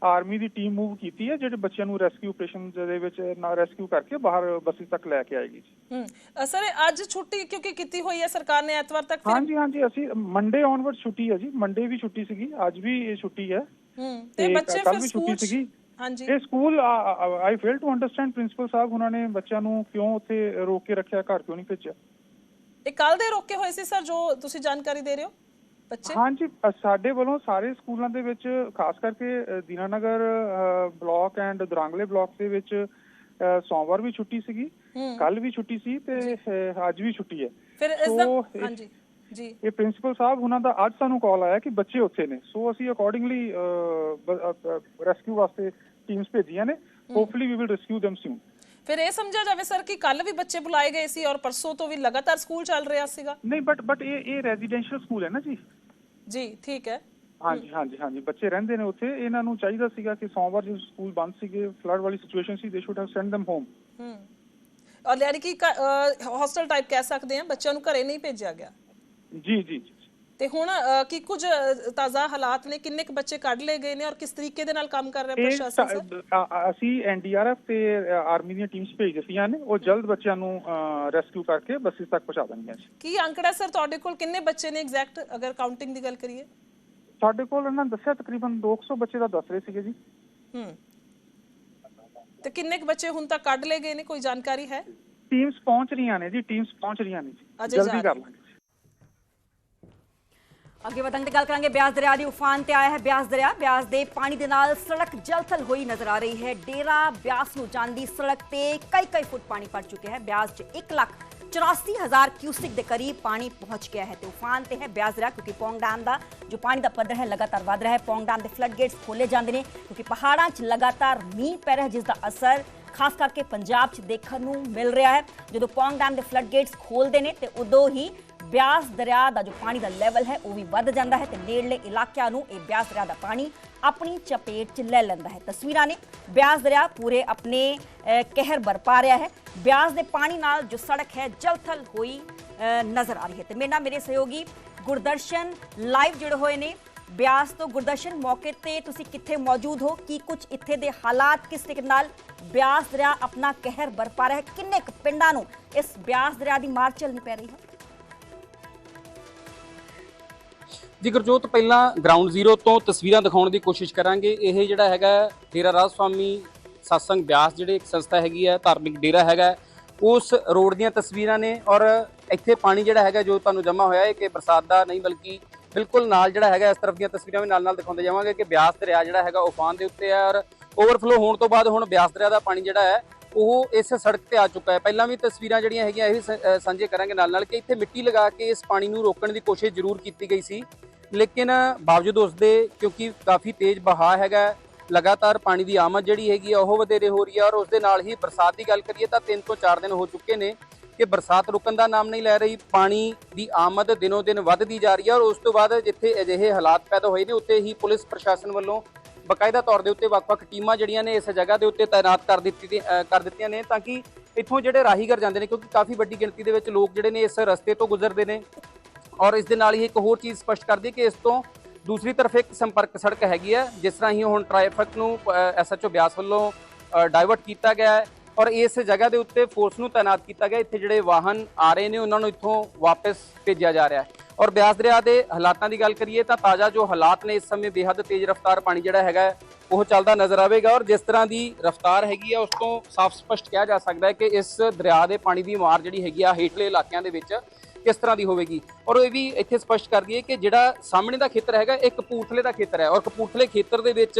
ਆਰਮੀ ਦੀ ਟੀਮ ਮੂਵ ਕੀਤੀ ਹੈ ਜਿਹੜੇ ਬੱਚਿਆਂ ਨੂੰ ਰੈਸਕਿਊ ਆਪਰੇਸ਼ਨ ਦੇ ਵਿੱਚ ਨਾ ਰੈਸਕਿਊ ਕਰਕੇ ਬਾਹਰ ਬੱਸਿਸ ਤੱਕ ਲੈ ਕੇ ਆਏਗੀ ਹੂੰ ਅ, ਸਰ ਅੱਜ ਛੁੱਟੀ ਕਿਉਂਕਿ ਕੀਤੀ ਹੋਈ ਹੈ ਸਰਕਾਰ ਨੇ ਐਤਵਾਰ ਤੱਕ ਹਾਂਜੀ ਹਾਂਜੀ ਅਸੀਂ ਮੰਡੇ ਆਨਵਰਡ ਛੁੱਟੀ ਹੈ ਜੀ ਮੰਡੇ ਵੀ ਛੁੱਟੀ ਸੀਗੀ ਅੱਜ ਵੀ ਇਹ ਛੁੱਟੀ ਹੈ। ਹੂੰ ਤੇ ਬੱਚੇ ਫਿਰ ਸਕੂਲ ਸੀਗੀ। ਹਾਂਜੀ। ਇਹ school I fail to understand principal ਸਾਹਿਬ ਉਹਨਾਂ ਨੇ ਬੱਚਿਆਂ ਨੂੰ ਕਿਉਂ ਉੱਥੇ ਰੋਕ ਕੇ ਰੱਖਿਆ ਘਰ ਕਿਉਂ ਨਹੀਂ ਭੇਜਿਆ? ਇਹ ਕੱਲ ਦੇ ਰੋਕੇ ਹੋਏ ਸੀ ਸਰ ਜੋ ਤੁਸੀਂ ਜਾਣਕਾਰੀ ਦੇ ਰਹੇ ਹੋ? ਬੱਚੇ? ਹਾਂਜੀ ਸਾਡੇ ਵੱਲੋਂ ਸਾਰੇ ਸਕੂਲਾਂ ਦੇ ਵਿੱਚ ਖਾਸ ਕਰਕੇ Dinanagar block and Darangla block ਦੇ ਵਿੱਚ ਸੋਮਵਾਰ ਵੀ ਛੁੱਟੀ ਸੀਗੀ ਕੱਲ ਵੀ ਛੁੱਟੀ ਸੀ ਤੇ ਅੱਜ ਵੀ ਛੁੱਟੀ ਹੈ। ਫਿਰ ਇਸ ਦਾ ਹਾਂਜੀ ਜੀ। ਇਹ ਪ੍ਰਿੰਸੀਪਲ ਸਾਹਿਬ ਉਹਨਾਂ ਦਾ ਅੱਜ ਸਾਨੂੰ ਕਾਲ ਆਇਆ ਕਿ ਬੱਚੇ ਉੱਥੇ ਨੇ। ਸੋ ਅਸੀਂ ਅਕੋਰਡਿੰਗਲੀ ਰੈਸਕਿਊ ਵਾਸਤੇ ਟੀਮਸ ਭੇਜੀਆਂ ਨੇ। Hopefully we will rescue them soon ਫਿਰ ਇਹ ਸਮਝਿਆ ਜਾਵੇ ਸਰ ਕਿ ਕੱਲ ਵੀ ਬੱਚੇ ਬੁਲਾਏ ਗਏ ਸੀ ਔਰ ਪਰਸੋਂ ਤੋਂ ਵੀ ਲਗਾਤਾਰ ਸਕੂਲ ਚੱਲ ਰਿਹਾ ਸੀਗਾ? ਨਹੀਂ ਬਟ ਬਟ ਇਹ ਇਹ ਰੈਜ਼ੀਡੈਂਸ਼ੀਅਲ ਸਕੂਲ ਹੈ ਨਾ ਜੀ। ਜੀ ਠੀਕ ਹੈ। ਹਾਂਜੀ ਹਾਂਜੀ ਹਾਂਜੀ। ਬੱਚੇ ਰਹਿੰਦੇ ਨੇ ਉੱਥੇ। ਇਹਨਾਂ ਨੂੰ ਚਾਹੀਦਾ ਸੀਗਾ ਕਿ ਸੋਮਵਾਰ ਜਦੋਂ ਸਕੂਲ ਬੰਦ ਸੀਗੇ ਫਲੱਡ ਵਾਲੀ situation C they should have send them home ਹੂੰ। ਔਰ ਯਾਨੀ ਕਿ ਹੌਸਟਲ ਟਾਈਪ ਕਹਿ ਸਕਦੇ ਹਾਂ ਬੱਚਿਆਂ ਨੂੰ ਘਰੇ ਨਹੀਂ ਭੇਜਿਆ ਗਿਆ। ਜੀ ਜੀ ਜੀ। ਤੇ ਹੁਣ ਕੀ ਕੁਝ ਤਾਜ਼ਾ ਹਾਲਾਤ ਨੇ ਕਿੰਨੇ ਕੁ ਬੱਚੇ ਕੱਢ ਲਏ ਗਏ ਨੇ ਔਰ ਕਿਸ ਤਰੀਕੇ ਦੇ ਨਾਲ ਕੰਮ ਕਰ ਰਿਹਾ ਪ੍ਰਸ਼ਾਸਨ ਸਰ? ਅਸੀਂ ਐਨਡੀਆਰਐਫ ਤੇ ਆਰਮੀ ਦੀਆਂ ਟੀਮਸ ਭੇਜ ਦਿੱਤੀਆਂ ਨੇ। ਉਹ ਜਲਦ ਬੱਚਿਆਂ ਨੂੰ ਰੈਸਕਿਊ ਕਰਕੇ ਬੱਸਿਸ ਤੱਕ ਪਹੁੰਚਾ ਦੇਣਗੀਆਂ ਜੀ। ਕੀ ਅੰਕੜਾ ਸਰ ਤੁਹਾਡੇ ਕੋਲ ਕਿੰਨੇ ਬੱਚੇ ਨੇ ਐਗਜ਼ੈਕਟ ਅਗਰ ਕਾਊਂਟਿੰਗ ਦੀ ਗੱਲ ਕਰੀਏ? ਸਾਡੇ ਕੋਲ ਇਹਨਾਂ ਦੱਸਿਆ ਤਕਰੀਬਨ 200 ਬੱਚੇ ਦਾ ਦੱਸ ਰਹੇ ਸੀਗੇ ਜੀ। ਹੂੰ। ਤੇ ਕਿੰਨੇ ਕੁ ਬੱਚੇ ਹੁਣ ਤੱਕ ਕੱਢ ਲਏ ਗਏ ਨੇ? ਕੋਈ ਜਾਣਕਾਰੀ ਹੈ? ਟੀਮਸ ਪਹੁੰਚ ਰਹੀਆਂ ਨੇ ਜੀ ਟੀਮਸ ਪਹੁੰਚ ਰਹੀਆਂ ਨੇ ਜਲਦੀ ਕਰ ਲਾਂਗੇ। ਅੱਗੇ ਵਧਣ ਦੀ ਗੱਲ ਕਰਾਂਗੇ, ਬਿਆਸ ਦਰਿਆ ਦੀ ਉਫਾਨ ਤੇ ਆਇਆ ਹੈ ਬਿਆਸ ਦਰਿਆ। ਬਿਆਸ ਦੇ ਪਾਣੀ ਦੇ ਨਾਲ ਸੜਕ ਜਲਥਲ ਹੋਈ ਨਜ਼ਰ ਆ ਰਹੀ ਹੈ। ਡੇਰਾ ਬਿਆਸ ਨੂੰ ਜਾਂਦੀ ਸੜਕ ਤੇ ਕਈ ਕਈ ਫੁੱਟ ਪਾਣੀ ਭਰ ਚੁੱਕਿਆ ਹੈ। ਬਿਆਸ 'ਚ 1 ਲੱਖ 84000 ਕਿਊਸਿਕ ਦੇ ਕਰੀਬ ਪਾਣੀ ਪਹੁੰਚ ਗਿਆ ਹੈ ਤੇ ਉਫਾਨ ਤੇ ਹੈ ਬਿਆਸ ਦਰਿਆ ਕਿਉਂਕਿ ਪੌਂਗ ਡੈਮ ਦਾ ਜੋ ਪਾਣੀ ਦਾ ਪੱਧਰ ਹੈ ਲਗਾਤਾਰ ਵਧ ਰਿਹਾ ਹੈ। ਪੌਂਗ ਡੈਮ ਦੇ ਫਲੱਡ ਗੇਟਸ ਖੋਲੇ ਜਾਂਦੇ ਨੇ ਕਿਉਂਕਿ ਪਹਾੜਾਂ 'ਚ ਲਗਾਤਾਰ ਮੀਂਹ ਪੈ ਰਿਹਾ ਜਿਸ ਦਾ ਅਸਰ ਖਾਸ ਕਰਕੇ ਪੰਜਾਬ 'ਚ ਦੇਖਣ ਨੂੰ ਮਿਲ ਰਿਹਾ ਹੈ। ਜਦੋਂ ਪੌਂਗ ਡੈਮ ਦੇ ਫਲੱਡ ਗੇਟਸ ਖੋਲਦੇ ਨੇ ਤੇ ਉਦੋਂ ਹੀ ਬਿਆਸ ਦਰਿਆ ਦਾ ਜੋ ਪਾਣੀ ਦਾ ਲੈਵਲ ਹੈ ਉਹ ਵੀ ਵੱਧ ਜਾਂਦਾ ਹੈ ਤੇ ਨੇੜਲੇ ਇਲਾਕਿਆਂ ਨੂੰ ਇਹ ਬਿਆਸ ਦਰਿਆ ਦਾ ਪਾਣੀ ਆਪਣੀ ਚਪੇਟ 'ਚ ਲੈ ਲੈਂਦਾ ਹੈ। ਤਸਵੀਰਾਂ ਨੇ ਬਿਆਸ ਦਰਿਆ ਪੂਰੇ ਆਪਣੇ ਅਹ, ਕਹਿਰ ਬਰਪਾ ਰਿਹਾ ਹੈ। ਬਿਆਸ ਦੇ ਪਾਣੀ ਨਾਲ ਜੋ ਸੜਕ ਹੈ ਜਲਥਲ ਹੋਈ ਨਜ਼ਰ ਆ ਰਹੀ ਹੈ ਤੇ ਮੇਰੇ ਨਾਲ ਮੇਰੇ ਸਹਿਯੋਗੀ ਗੁਰਦਰਸ਼ਨ ਲਾਈਵ ਜੁੜੇ ਹੋਏ ਨੇ। ਬਿਆਸ ਤੋਂ ਗੁਰਦਰਸ਼ਨ ਮੌਕੇ ਤੇ ਤੁਸੀਂ ਕਿੱਥੇ ਮੌਜੂਦ ਹੋ? ਕੀ ਕੁਝ ਇੱਥੇ ਦੇ ਹਾਲਾਤ ਕਿਸ ਤਰੀਕੇ ਨਾਲ ਬਿਆਸ ਦਰਿਆ ਆਪਣਾ ਕਹਿਰ ਬਰਪਾ ਰਿਹਾ ਹੈ? ਕਿੰਨੇ ਕੁ ਪਿੰਡਾਂ ਨੂੰ ਇਸ ਬਿਆਸ ਦਰਿਆ ਦੀ ਮਾਰ ਝੱਲਣੀ ਪੈ ਰਹੀ ਹੈ? ਜੀ ਗੁਰਜੋਤ ਪਹਿਲਾਂ ਗਰਾਊਂਡ ਜ਼ੀਰੋ ਤੋਂ ਤਸਵੀਰਾਂ ਦਿਖਾਉਣ ਦੀ ਕੋਸ਼ਿਸ਼ ਕਰਾਂਗੇ। ਇਹ ਜਿਹੜਾ ਹੈਗਾ ਡੇਰਾ ਰਾਜ ਸਵਾਮੀ ਸਤਸੰਗ ਬਿਆਸ ਜਿਹੜੇ ਇੱਕ ਸੰਸਥਾ ਹੈਗੀ ਹੈ, ਧਾਰਮਿਕ ਡੇਰਾ ਹੈਗਾ ਉਸ ਰੋਡ ਦੀਆਂ ਤਸਵੀਰਾਂ ਨੇ ਔਰ ਇੱਥੇ ਪਾਣੀ ਜਿਹੜਾ ਹੈਗਾ ਜੋ ਤੁਹਾਨੂੰ ਜਮ੍ਹਾਂ ਹੋਇਆ ਹੈ ਕਿ ਬਰਸਾਤ ਦਾ ਨਹੀਂ ਬਲਕਿ ਬਿਲਕੁਲ ਨਾਲ ਜਿਹੜਾ ਹੈਗਾ ਇਸ ਤਰਫ ਦੀਆਂ ਤਸਵੀਰਾਂ ਵੀ ਨਾਲ ਨਾਲ ਦਿਖਾਉਂਦੇ ਜਾਵਾਂਗੇ ਕਿ ਬਿਆਸ ਦਰਿਆ ਜਿਹੜਾ ਹੈਗਾ ਉਫਾਨ ਦੇ ਉੱਤੇ ਹੈ ਔਰ ਓਵਰਫਲੋ ਹੋਣ ਤੋਂ ਬਾਅਦ ਹੁਣ ਬਿਆਸ ਦਰਿਆ ਦਾ ਪਾਣੀ ਜਿਹੜਾ ਹੈ, ਉਹ ਇਸ ਸੜਕ ਤੇ ਆ ਚੁੱਕਾ ਹੈ। ਪਹਿਲਾਂ ਵੀ ਤਸਵੀਰਾਂ ਜਿਹੜੀਆਂ ਹੈਗੀਆਂ, ਇਹ ਸ- ਸਾਂਝੇ ਕਰਾਂਗੇ ਨਾਲ ਨਾਲ ਕਿ ਇੱਥੇ ਮਿੱਟੀ ਲਗਾ ਕੇ ਇਸ ਪਾਣੀ ਨੂੰ ਰੋਕਣ ਦੀ ਕੋਸ਼ਿਸ਼ ਜ਼ਰੂਰ ਕੀਤੀ ਗਈ ਸੀ। ਲੇਕਿਨ ਬਾਵਜੂਦ ਉਸ ਦੇ ਕਿਉਂਕਿ ਕਾਫੀ ਤੇਜ਼ ਬਹਾਅ ਹੈਗਾ, ਲਗਾਤਾਰ ਪਾਣੀ ਦੀ ਆਮਦ ਜਿਹੜੀ ਹੈਗੀ ਆ, ਉਹ ਵਧੇਰੇ ਹੋ ਰਹੀ ਹੈ ਔਰ ਉਸ ਦੇ ਨਾਲ ਹੀ ਬਰਸਾਤ ਦੀ ਗੱਲ ਕਰੀਏ ਤਾਂ 3 ਤੋਂ 4 ਦਿਨ ਹੋ ਚੁੱਕੇ ਨੇ ਕਿ ਬਰਸਾਤ ਰੁਕਣ ਦਾ ਨਾਮ ਨਹੀਂ ਲੈ ਰਹੀ, ਪਾਣੀ ਦੀ ਆਮਦ ਦਿਨੋ ਦਿਨ ਵੱਧਦੀ ਜਾ ਰਹੀ ਹੈ ਔਰ ਉਸ ਤੋਂ ਬਾਅਦ ਜਿੱਥੇ ਅਜਿਹੇ ਹਾਲਾਤ ਪੈਦਾ ਹੋਏ ਨੇ ਉੱਤੇ ਹੀ ਪੁਲਿਸ ਪ੍ਰਸ਼ਾਸਨ ਵੱਲੋਂ ਬਕਾਇਦਾ ਤੌਰ ਦੇ ਉੱਤੇ ਵੱਖ-ਵੱਖ ਟੀਮਾਂ ਜਿਹੜੀਆਂ ਨੇ ਇਸ ਜਗ੍ਹਾ ਦੇ ਉੱਤੇ ਤਾਇਨਾਤ ਕਰ ਦਿੱਤੀ ਦੀ- ਕਰ ਦਿੱਤੀਆਂ ਨੇ ਤਾਂ ਕਿ ਇੱਥੋਂ ਜਿਹੜੇ ਰਾਹੀਗਰ ਜਾਂਦੇ ਨੇ, ਕਿਉਂਕਿ ਕਾਫੀ ਵੱਡੀ ਗਿਣਤੀ ਦੇ ਵਿੱਚ ਲੋਕ ਜਿਹੜੇ ਨੇ ਇਸ ਰਸਤੇ ਤੋਂ ਗੁਜ਼ਰਦੇ ਨੇ। ਔਰ ਇਸ ਦੇ ਨਾਲ ਹੀ ਇੱਕ ਹੋਰ ਚੀਜ਼ ਸਪਸ਼ਟ ਕਰਦੀ ਕਿ ਇਸ ਤੋਂ ਦੂਸਰੀ ਤਰਫ ਇੱਕ ਸੰਪਰਕ ਸੜਕ ਹੈਗੀ ਹੈ, ਜਿਸ ਤਰ੍ਹਾਂ ਹੀ ਹੁਣ ਟ੍ਰੈਫਿਕ ਨੂੰ ਐਸਐਚਓ ਬਿਆਸ ਵੱਲੋਂ ਡਾਇਵਰਟ ਕੀਤਾ ਗਿਆ ਹੈ ਔਰ ਇਸ ਜਗ੍ਹਾ ਦੇ ਉੱਤੇ ਫੋਰਸ ਨੂੰ ਤਾਇਨਾਤ ਕੀਤਾ ਗਿਆ। ਇੱਥੇ ਜਿਹੜੇ ਵਾਹਨ ਆ ਰਹੇ ਨੇ, ਉਹਨਾਂ ਨੂੰ ਇੱਥੋਂ ਵਾਪਸ ਭੇਜਿਆ ਜਾ ਰਿਹਾ ਹੈ। ਔਰ ਬਿਆਸ ਦਰਿਆ ਦੇ ਹਾਲਾਤਾਂ ਦੀ ਗੱਲ ਕਰੀਏ ਤਾਂ ਤਾਜ਼ਾ ਜੋ ਹਾਲਾਤ ਨੇ ਇਸ ਸਮੇਂ ਬੇਹੱਦ ਤੇਜ਼ ਰਫ਼ਤਾਰ ਪਾਣੀ ਜਿਹੜਾ ਹੈਗਾ ਉਹ ਚੱਲਦਾ ਨਜ਼ਰ ਆਵੇਗਾ ਔਰ ਜਿਸ ਤਰ੍ਹਾਂ ਦੀ ਰਫ਼ਤਾਰ ਹੈਗੀ ਆ ਉਸ ਤੋਂ ਸਾਫ਼ ਸਪਸ਼ਟ ਕਿਹਾ ਜਾ ਸਕਦਾ ਹੈ ਕਿ ਇਸ ਦਰਿਆ ਦੇ ਪਾਣੀ ਦੀ ਮਾਰ ਜਿਹੜੀ ਹੈਗੀ ਆ, ਹੇਠਲੇ ਇਲਾਕਿਆਂ ਦੇ ਵਿੱਚ ਕਿਸ ਤਰ੍ਹਾਂ ਦੀ ਹੋਵੇਗੀ? ਔਰ ਇਹ ਵੀ ਇੱਥੇ ਸਪਸ਼ਟ ਕਰ ਦਈਏ ਕਿ ਜਿਹੜਾ ਸਾਹਮਣੇ ਦਾ ਖੇਤਰ ਹੈਗਾ, ਇਹ ਕਪੂਰਥਲੇ ਦਾ ਖੇਤਰ ਹੈ। ਔਰ ਕਪੂਰਥਲੇ ਖੇਤਰ ਦੇ ਵਿੱਚ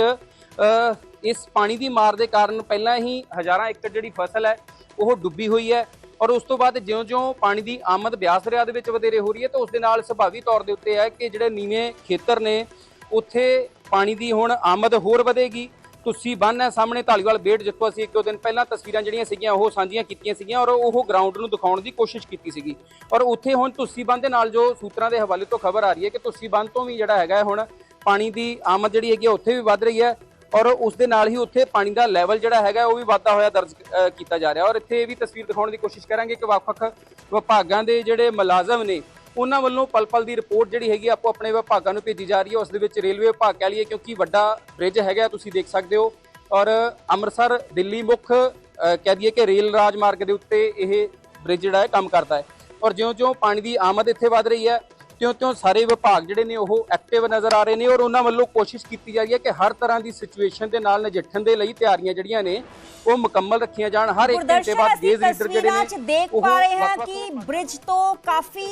ਇਸ ਪਾਣੀ ਦੀ ਮਾਰ ਦੇ ਕਾਰਨ ਪਹਿਲਾਂ ਹੀ ਹਜ਼ਾਰਾਂ ਏਕੜ ਜਿਹੜੀ ਫਸਲ ਹੈ, ਉਹ ਡੁੱਬੀ ਹੋਈ ਹੈ। ਔਰ ਉਸ ਤੋਂ ਬਾਅਦ ਜਿਉਂ-ਜਿਉਂ ਪਾਣੀ ਦੀ ਆਮਦ ਬਿਆਸ ਦਰਿਆ ਦੇ ਵਿੱਚ ਵਧੇਰੇ ਹੋ ਰਹੀ ਹੈ, ਤਾਂ ਉਸ ਦੇ ਨਾਲ ਸੁਭਾਵੀ ਤੌਰ ਦੇ ਉੱਤੇ ਹੈ ਕਿ ਜਿਹੜੇ ਨੀਵੇਂ ਖੇਤਰ ਨੇ, ਉੱਥੇ ਪਾਣੀ ਦੀ ਹੁਣ ਆਮਦ ਹੋਰ ਵਧੇਗੀ। ਤੁਸੀਂ ਬੰਨ ਹੈ, ਸਾਹਮਣੇ ਢਾਲੀਵਾਲ ਬੇਟ ਜਿੱਥੋਂ ਅਸੀਂ ਇੱਕ ਦੋ ਦਿਨ ਪਹਿਲਾਂ ਤਸਵੀਰਾਂ ਜਿਹੜੀਆਂ ਸੀਗੀਆਂ, ਉਹ ਸਾਂਝੀਆਂ ਕੀਤੀਆਂ ਸੀਗੀਆਂ ਔਰ ਉਹ ਗਰਾਊਂਡ ਨੂੰ ਦਿਖਾਉਣ ਦੀ ਕੋਸ਼ਿਸ਼ ਕੀਤੀ ਸੀਗੀ। ਔਰ ਉੱਥੇ ਹੁਣ ਤੁਸੀਂ ਬੰਨ ਦੇ ਨਾਲ ਜੋ ਸੂਤਰਾਂ ਦੇ ਹਵਾਲੇ ਤੋਂ ਖਬਰ ਆ ਰਹੀ ਹੈ ਕਿ ਤੁਸੀਂ ਬੰਨ ਤੋਂ ਵੀ ਜਿਹੜਾ ਹੈਗਾ ਹੁਣ ਪਾਣੀ ਦੀ ਆਮਦ ਜਿਹੜੀ ਹੈਗੀ ਹੈ, ਉੱਥੇ ਵੀ ਵੱਧ ਰਹੀ ਹੈ ਔਰ ਉਸ ਦੇ ਨਾਲ ਹੀ ਉੱਥੇ ਪਾਣੀ ਦਾ ਲੈਵਲ ਜਿਹੜਾ ਹੈਗਾ ਉਹ ਵੀ ਵਾਧਾ ਹੋਇਆ ਦਰਜ ਕੀਤਾ ਜਾ ਰਿਹਾ। ਔਰ ਇੱਥੇ ਇਹ ਵੀ ਤਸਵੀਰ ਦਿਖਾਉਣ ਦੀ ਕੋਸ਼ਿਸ਼ ਕਰਾਂਗੇ ਕਿ ਵੱਖ-ਵੱਖ ਵਿਭਾਗਾਂ ਦੇ ਜਿਹੜੇ ਮੁਲਾਜ਼ਮ ਨੇ ਉਹਨਾਂ ਵੱਲੋਂ ਪਲ-ਪਲ ਦੀ ਰਿਪੋਰਟ ਜਿਹੜੀ ਹੈਗੀ ਆਪੋ ਆਪਣੇ ਵਿਭਾਗਾਂ ਨੂੰ ਭੇਜੀ ਜਾ ਰਹੀ ਹੈ। ਉਸ ਦੇ ਵਿੱਚ ਰੇਲਵੇ ਵਿਭਾਗ ਕਹਿ ਲਈਏ ਕਿਉਂਕਿ ਵੱਡਾ ਬ੍ਰਿਜ ਹੈਗਾ, ਤੁਸੀਂ ਦੇਖ ਸਕਦੇ ਹੋ। ਔਰ ਅੰਮ੍ਰਿਤਸਰ, ਦਿੱਲੀ ਮੁੱਖ ਕਹਿ ਦਈਏ ਕਿ ਰੇਲ ਰਾਜ ਮਾਰਗ ਦੇ ਉੱਤੇ ਇਹ ਬ੍ਰਿਜ ਜਿਹੜਾ ਹੈ ਕੰਮ ਕਰਦਾ ਹੈ। ਔਰ ਜਿਉਂ-ਜਿਉਂ ਪਾਣੀ ਦੀ ਆਮਦ ਇੱਥੇ ਵੱਧ ਰਹੀ ਹੈ ਤਿਉਂ-ਤਿਉਂ ਸਾਰੇ ਵਿਭਾਗ ਜਿਹੜੇ ਨੇ ਉਹ ਐਕਟਿਵ ਨਜ਼ਰ ਆ ਰਹੇ ਨੇ ਔਰ ਉਹਨਾਂ ਵੱਲੋਂ ਕੋਸ਼ਿਸ਼ ਕੀਤੀ ਜਾ ਰਹੀ ਹੈ ਕਿ ਹਰ ਤਰ੍ਹਾਂ ਦੀ ਸਿਚੁਏਸ਼ਨ ਦੇ ਨਾਲ ਨਜਿੱਠਣ ਦੇ ਲਈ ਤਿਆਰੀਆਂ ਜਿਹੜੀਆਂ ਨੇ ਉਹ ਮੁਕੰਮਲ ਰੱਖੀਆਂ ਜਾਣ। ਹਰ ਇੱਕ ਘੰਟੇ ਬਾਅਦ ਗੇਜ ਜਿਹੜੇ ਨੇ ਦੇਖ ਪਾ ਰਹੇ ਹਾਂ ਕਿ ਬ੍ਰਿਜ ਤੋਂ ਕਾਫੀ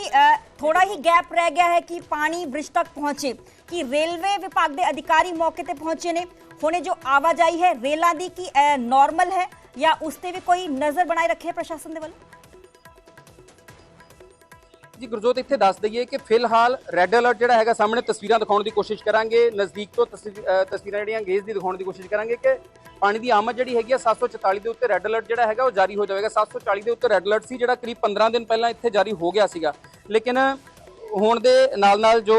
ਥੋੜਾ ਹੀ ਗੈਪ ਰਹਿ ਗਿਆ ਹੈ ਕਿ ਪਾਣੀ ਬ੍ਰਿਜ ਤੱਕ ਪਹੁੰਚੇ। ਕਿ ਰੇਲਵੇ ਵਿਭਾਗ ਦੇ ਅਧਿਕਾਰੀ ਮੌਕੇ ਤੇ ਪਹੁੰਚੇ ਨੇ। ਹੁਣੇ ਜੋ ਆਵਾਜਾਈ ਹੈ ਰੇਲਾਂ ਦੀ ਕੀ ਨਾਰਮਲ ਹੈ ਜਾਂ ਉਸ ਤੇ ਵੀ ਕੋਈ ਨਜ਼ਰ ਬਣਾਏ ਰੱਖੇ ਪ੍ਰਸ਼ਾਸਨ ਦੇ ਵੱਲੋਂ? ਜੀ ਗੁਰਜੋਤ, ਇੱਥੇ ਦੱਸ ਦਈਏ ਕਿ ਫਿਲਹਾਲ ਰੈੱਡ ਅਲਰਟ ਜਿਹੜਾ ਹੈਗਾ ਸਾਹਮਣੇ ਤਸਵੀਰਾਂ ਦਿਖਾਉਣ ਦੀ ਕੋਸ਼ਿਸ਼ ਕਰਾਂਗੇ। ਨਜ਼ਦੀਕ ਤੋਂ ਤਸਵੀ- ਤਸਵੀਰਾਂ ਜਿਹੜੀਆਂ ਗੇਜ ਦੀ ਦਿਖਾਉਣ ਦੀ ਕੋਸ਼ਿਸ਼ ਕਰਾਂਗੇ ਕਿ ਪਾਣੀ ਦੀ ਆਮਦ ਜਿਹੜੀ ਹੈਗੀ ਆ 744 ਦੇ ਉੱਤੇ ਰੈੱਡ ਅਲਰਟ ਜਿਹੜਾ ਹੈਗਾ ਉਹ ਜਾਰੀ ਹੋ ਜਾਵੇਗਾ। 740 ਦੇ ਉੱਤੇ ਰੈੱਡ ਅਲਰਟ ਸੀ ਜਿਹੜਾ ਕਰੀਬ 15 ਦਿਨ ਪਹਿਲਾਂ ਇੱਥੇ ਜਾਰੀ ਹੋ ਗਿਆ ਸੀਗਾ। ਲੇਕਿਨ ਹੁਣ ਦੇ ਨਾਲ ਨਾਲ ਜੋ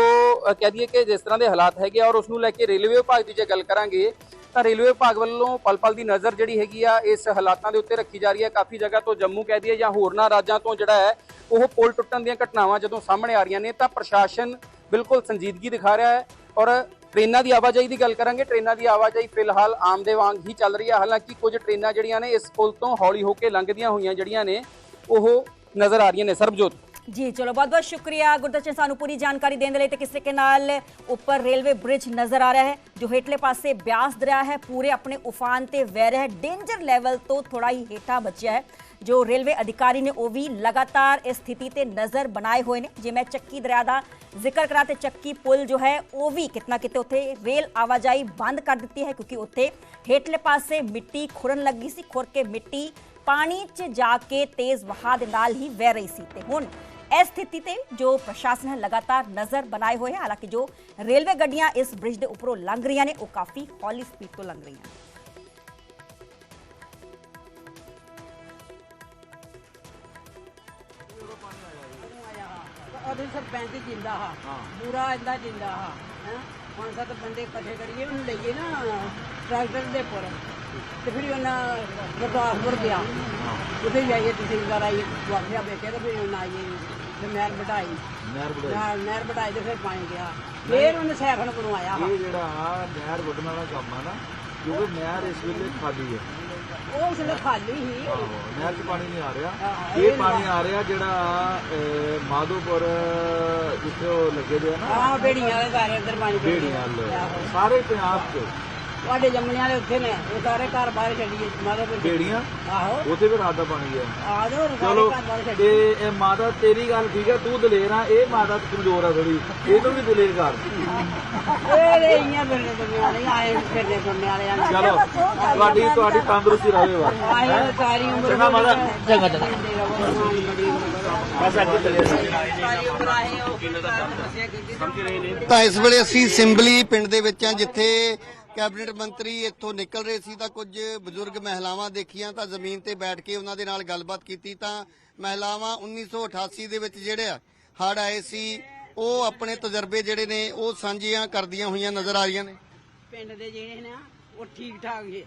ਕਹਿ ਦਈਏ ਕਿ ਜਿਸ ਤਰ੍ਹਾਂ ਦੇ ਹਾਲਾਤ ਹੈਗੇ ਆ ਔਰ ਉਸ ਨੂੰ ਲੈ ਕੇ ਰੇਲਵੇ ਵਿਭਾਗ ਦੀ ਜੇ ਗੱਲ ਕਰਾਂਗੇ ਤਾਂ ਰੇਲਵੇ ਵਿਭਾਗ ਵੱਲੋਂ ਪਲ-ਪਲ ਦੀ ਨਜ਼ਰ ਜਿਹੜੀ ਹੈਗੀ ਆ, ਇਸ ਹਾਲਾਤਾਂ ਦੇ ਉੱਤੇ ਰੱਖੀ ਜਾ ਰਹੀ ਹੈ। ਕਾਫੀ ਜਗ੍ਹਾ ਤੋਂ ਜੰਮੂ ਕਹਿ ਦਈਏ ਜਾਂ ਹੋਰਨਾਂ ਰਾਜਾਂ ਤੋਂ ਜਿਹੜਾ ਹੈ, ਉਹ ਪੁਲ ਟੁੱਟਣ ਦੀਆਂ ਘਟਨਾਵਾਂ ਜਦੋਂ ਸਾਹਮਣੇ ਆ ਰਹੀਆਂ ਨੇ, ਤਾਂ ਪ੍ਰਸ਼ਾਸਨ ਬਿਲਕੁਲ ਸੰਜੀਦਗੀ ਦਿਖਾ ਰਿਹਾ ਹੈ ਔਰ ਟ੍ਰੇਨਾਂ ਦੀ ਆਵਾਜਾਈ ਦੀ ਗੱਲ ਕਰਾਂਗੇ। ਟ੍ਰੇਨਾਂ ਦੀ ਆਵਾਜਾਈ ਫਿਲਹਾਲ ਆਮ ਦੇ ਵਾਂਗ ਹੀ ਚੱਲ ਰਹੀ ਹੈ। ਹਾਲਾਂਕਿ ਕੁਝ ਟ੍ਰੇਨਾਂ ਜਿਹੜੀਆਂ ਨੇ, ਇਸ ਪੁਲ ਤੋਂ ਹੌਲੀ ਹੋ ਕੇ ਲੰਘਦੀਆਂ ਹੋਈਆਂ ਜਿਹੜੀਆਂ ਨੇ, ਉਹ ਨਜ਼ਰ ਆ ਰਹੀਆਂ ਨੇ। ਸਰਬਜੋਤ। ਜੀ ਚਲੋ ਬਹੁਤ ਬਹੁਤ ਸ਼ੁਕਰੀਆ ਗੁਰਦਰਸ਼ਨ ਸਾਨੂੰ ਪੂਰੀ ਜਾਣਕਾਰੀ ਦੇਣ ਦੇ ਲਈ ਤੇ ਕਿਸ ਤਰੀਕੇ ਨਾਲ ਉੱਪਰ ਰੇਲਵੇ ਬ੍ਰਿਜ ਨਜ਼ਰ ਆ ਰਿਹਾ ਹੈ ਜੋ ਹੇਠਲੇ ਪਾਸੇ ਬਿਆਸ ਦਰਿਆ ਹੈ ਪੂਰੇ ਆਪਣੇ ਉਫਾਨ ਤੇ ਵਹਿ ਰਿਹਾ ਹੈ ਡੇਂਜਰ ਲੈਵਲ ਤੋਂ ਥੋੜਾ ਹੀ ਹੇਠਾਂ ਬਚਿਆ ਹੈ ਜੋ ਰੇਲਵੇ ਅਧਿਕਾਰੀ ਨੇ ਉਹ ਵੀ ਲਗਾਤਾਰ ਇਸ ਸਥਿਤੀ ਤੇ ਨਜ਼ਰ ਬਣਾਏ ਹੋਏ ਨੇ ਜੇ ਮੈਂ ਚੱਕੀ ਦਰਿਆ ਦਾ ਜ਼ਿਕਰ ਕਰਾਂ ਤੇ ਚੱਕੀ ਪੁਲ ਜੋ ਹੈ ਉਹ ਵੀ ਕਿਤਨਾ ਕਿਤੇ ਉੱਥੇ ਰੇਲ ਆਵਾਜਾਈ ਬੰਦ ਕਰ ਦਿੱਤੀ ਹੈ ਕਿਉਂਕਿ ਉੱਥੇ ਹੇਠਲੇ ਪਾਸੇ ਮਿੱਟੀ ਖੁਰਨ ਲੱਗੀ ਸੀ ਖੁਰ ਕੇ ਮਿੱਟੀ ਪਾਣੀ 'ਚ ਜਾ ਕੇ ਤੇਜ਼ ਵਹਾਅ ਦੇ ਨਾਲ ਹੀ ਵਹਿ ਰਹੀ ਸੀ ਤੇ ਹੁਣ ਇਸ ਸਥਿਤੀ ਤੇ ਜੋ ਪ੍ਰਸ਼ਾਸਨ ਹੈ ਲਗਾਤਾਰ ਨਜ਼ਰ ਬਣਾਏ ਹੋਏ ਹੈ ਹਾਲਾਂਕਿ ਜੋ ਰੇਲਵੇ ਗੱਡੀਆਂ ਇਸ ਬ੍ਰਿਜ ਦੇ ਉੱਪਰੋਂ ਲੰਘ ਰਹੀਆਂ ਨੇ ਉਹ ਕਾਫੀ ਹੌਲੀ ਸਪੀਡ ਤੋਂ ਲੰਘ ਰਹੀਆਂ ਨੇ ਉਹਦੇ ਸਰਪੰਚ ਜਿੰਦਾ ਹਾ ਪੂਰਾ ਇੰਦਾ ਜਿੰਦਾ ਹਾ ਹੈਂ। ਹੁਣ ਸੱਤ ਬੰਦੇ ਇਕੱਠੇ ਕਰੀਏ ਉਹਨੂੰ ਲਈਏ ਨਾ ਟਰੈਕਟਰ ਦੇ ਉੱਪਰ ਤੇ ਫਿਰ ਉਹਨਾਂ ਗੁਰਦਾਸਪੁਰ ਗਿਆ ਉੱਥੇ ਜਾਈਏ ਤੁਸੀਂ ਘਰ ਆਈਏ ਵਾਪਿਆ ਬੇਟੇ ਤੇ ਫਿਰ ਉਹਨਾਂ ਆਈਏ ਤੇ ਨਹਿਰ ਵਢਾਈ। ਨਹਿਰ ਵਢਾਈ। ਨਹਿਰ ਵਢਾਈ ਤੇ ਫਿਰ ਪਾਣੀ ਗਿਆ। ਫਿਰ ਉਹਨੇ ਸਾਈਕਲ ਬਣਵਾਇਆ ਵਾ ਇਹ ਜਿਹੜਾ ਆ ਨਹਿਰ ਵੱਢਣ ਵਾਲਾ ਕੰਮ ਆ ਨਾ ਕਿਉਂਕਿ ਨਹਿਰ ਇਸ ਵੇਲੇ ਖਾਲੀ ਹੈ। ਉਹ ਉਸ ਵੇਲੇ ਖਾਲੀ ਸੀ। ਨਹਿਰ 'ਚ ਪਾਣੀ ਨਹੀਂ ਆ ਰਿਹਾ। ਹਾਂ, ਇਹ ਇਹ ਪਾਣੀ ਆ ਰਿਹਾ ਜਿਹੜਾ ਅਹ, ਮਾਧੋਪੁਰ ਜਿੱਥੇ ਉਹ ਲੱਗੇ ਦੇ ਆ ਨਾ। ਹਾਂ ਬੇੜੀਆਂ ਦੇ ਸਾਰੇ ਅੰਦਰ ਪਾਣੀ ਪੈ ਬੇੜੀਆਂ। ਵਾਲੇ। ਸਾਰੇ ਪੰਜਾਬ 'ਚ। ਤੁਹਾਡੇ ਜੰਮਣੇ ਵਾਲੇ ਉੱਥੇ ਨੇ ਉਹ ਸਾਰੇ ਘਰ ਬਾਹਰ ਛੱਡੀਏ ਮਾਧੋਪੁਰ ਬੇੜੀਆਂ ਆਹੋ। ਉੱਥੇ ਵੀ ਰਾਤ ਦਾ ਪਾਣੀ ਹੈ। ਆ ਜਾਓ ਸਾਰੇ ਚਲੋ ਘਰ ਬਾਹਰ ਤੇ ਛੱਡੀਏ ਇਹ ਮਾਤਾ ਤੇਰੀ ਗੱਲ ਠੀਕ ਹੈ ਤੂੰ ਦਲੇਰ ਆ ਇਹ ਮਾਤਾ ਕਮਜ਼ੋਰ ਆ ਥੋੜੀ ਇਹਨੂੰ ਵੀ ਦਲੇਰ ਕਰ। ਇਹ ਦੇ ਫਿਰਨੇ ਦੁਨੀਆ ਵਾਲੇ ਆਏ ਫਿਰਨੇ ਦੁਨੀਆ ਵਾਲੇ ਆ। ਚਲੋ ਤੁਹਾਡੀ ਤੁਹਾਡੀ ਤੰਦਰੁਸਤੀ ਰਹੇ ਬਸ। ਆਏ ਸਾਰੀ ਉਮਰ ਚੰਗਾ ਮਾਤਾ। ਚੰਗਾ ਚੰਗਾ। ਬਸ ਅੱਗੇ ਚਲੇ ਸਾਰੀ ਉਮਰ ਆਏ ਉਹ ਸਮੱਸਿਆ ਕੀਤੀ ਤਾਂ ਇਸ ਵੇਲੇ ਅਸੀਂ ਸਿੰਬਲੀ ਪਿੰਡ ਦੇ ਵਿੱਚ ਹਾਂ ਜਿੱਥੇ ਕੈਬਨਿਟ ਮੰਤਰੀ ਇੱਥੋਂ ਨਿਕਲ ਰਹੇ ਸੀ ਤਾਂ ਕੁਝ ਬਜ਼ੁਰਗ ਮਹਿਲਾਵਾਂ ਦੇਖੀਆਂ ਤਾਂ ਜ਼ਮੀਨ ਤੇ ਬੈਠ ਕੇ ਉਹਨਾਂ ਦੇ ਨਾਲ ਗੱਲਬਾਤ ਕੀਤੀ ਤਾਂ ਮਹਿਲਾਵਾਂ 1988 ਦੇ ਵਿੱਚ ਜਿਹੜੇ ਆ ਹੜ੍ਹ ਆਏ ਸੀ ਉਹ ਆਪਣੇ ਤਜਰਬੇ ਜਿਹੜੇ ਨੇ ਉਹ ਸਾਂਝੀਆਂ ਕਰਦੀਆਂ ਹੋਈਆਂ ਨਜ਼ਰ ਆ ਰਹੀਆਂ ਨੇ। ਪਿੰਡ ਦੇ ਜਿਹੜੇ ਨੇ ਉਹ ਠੀਕ ਠਾਕ ਜੇ।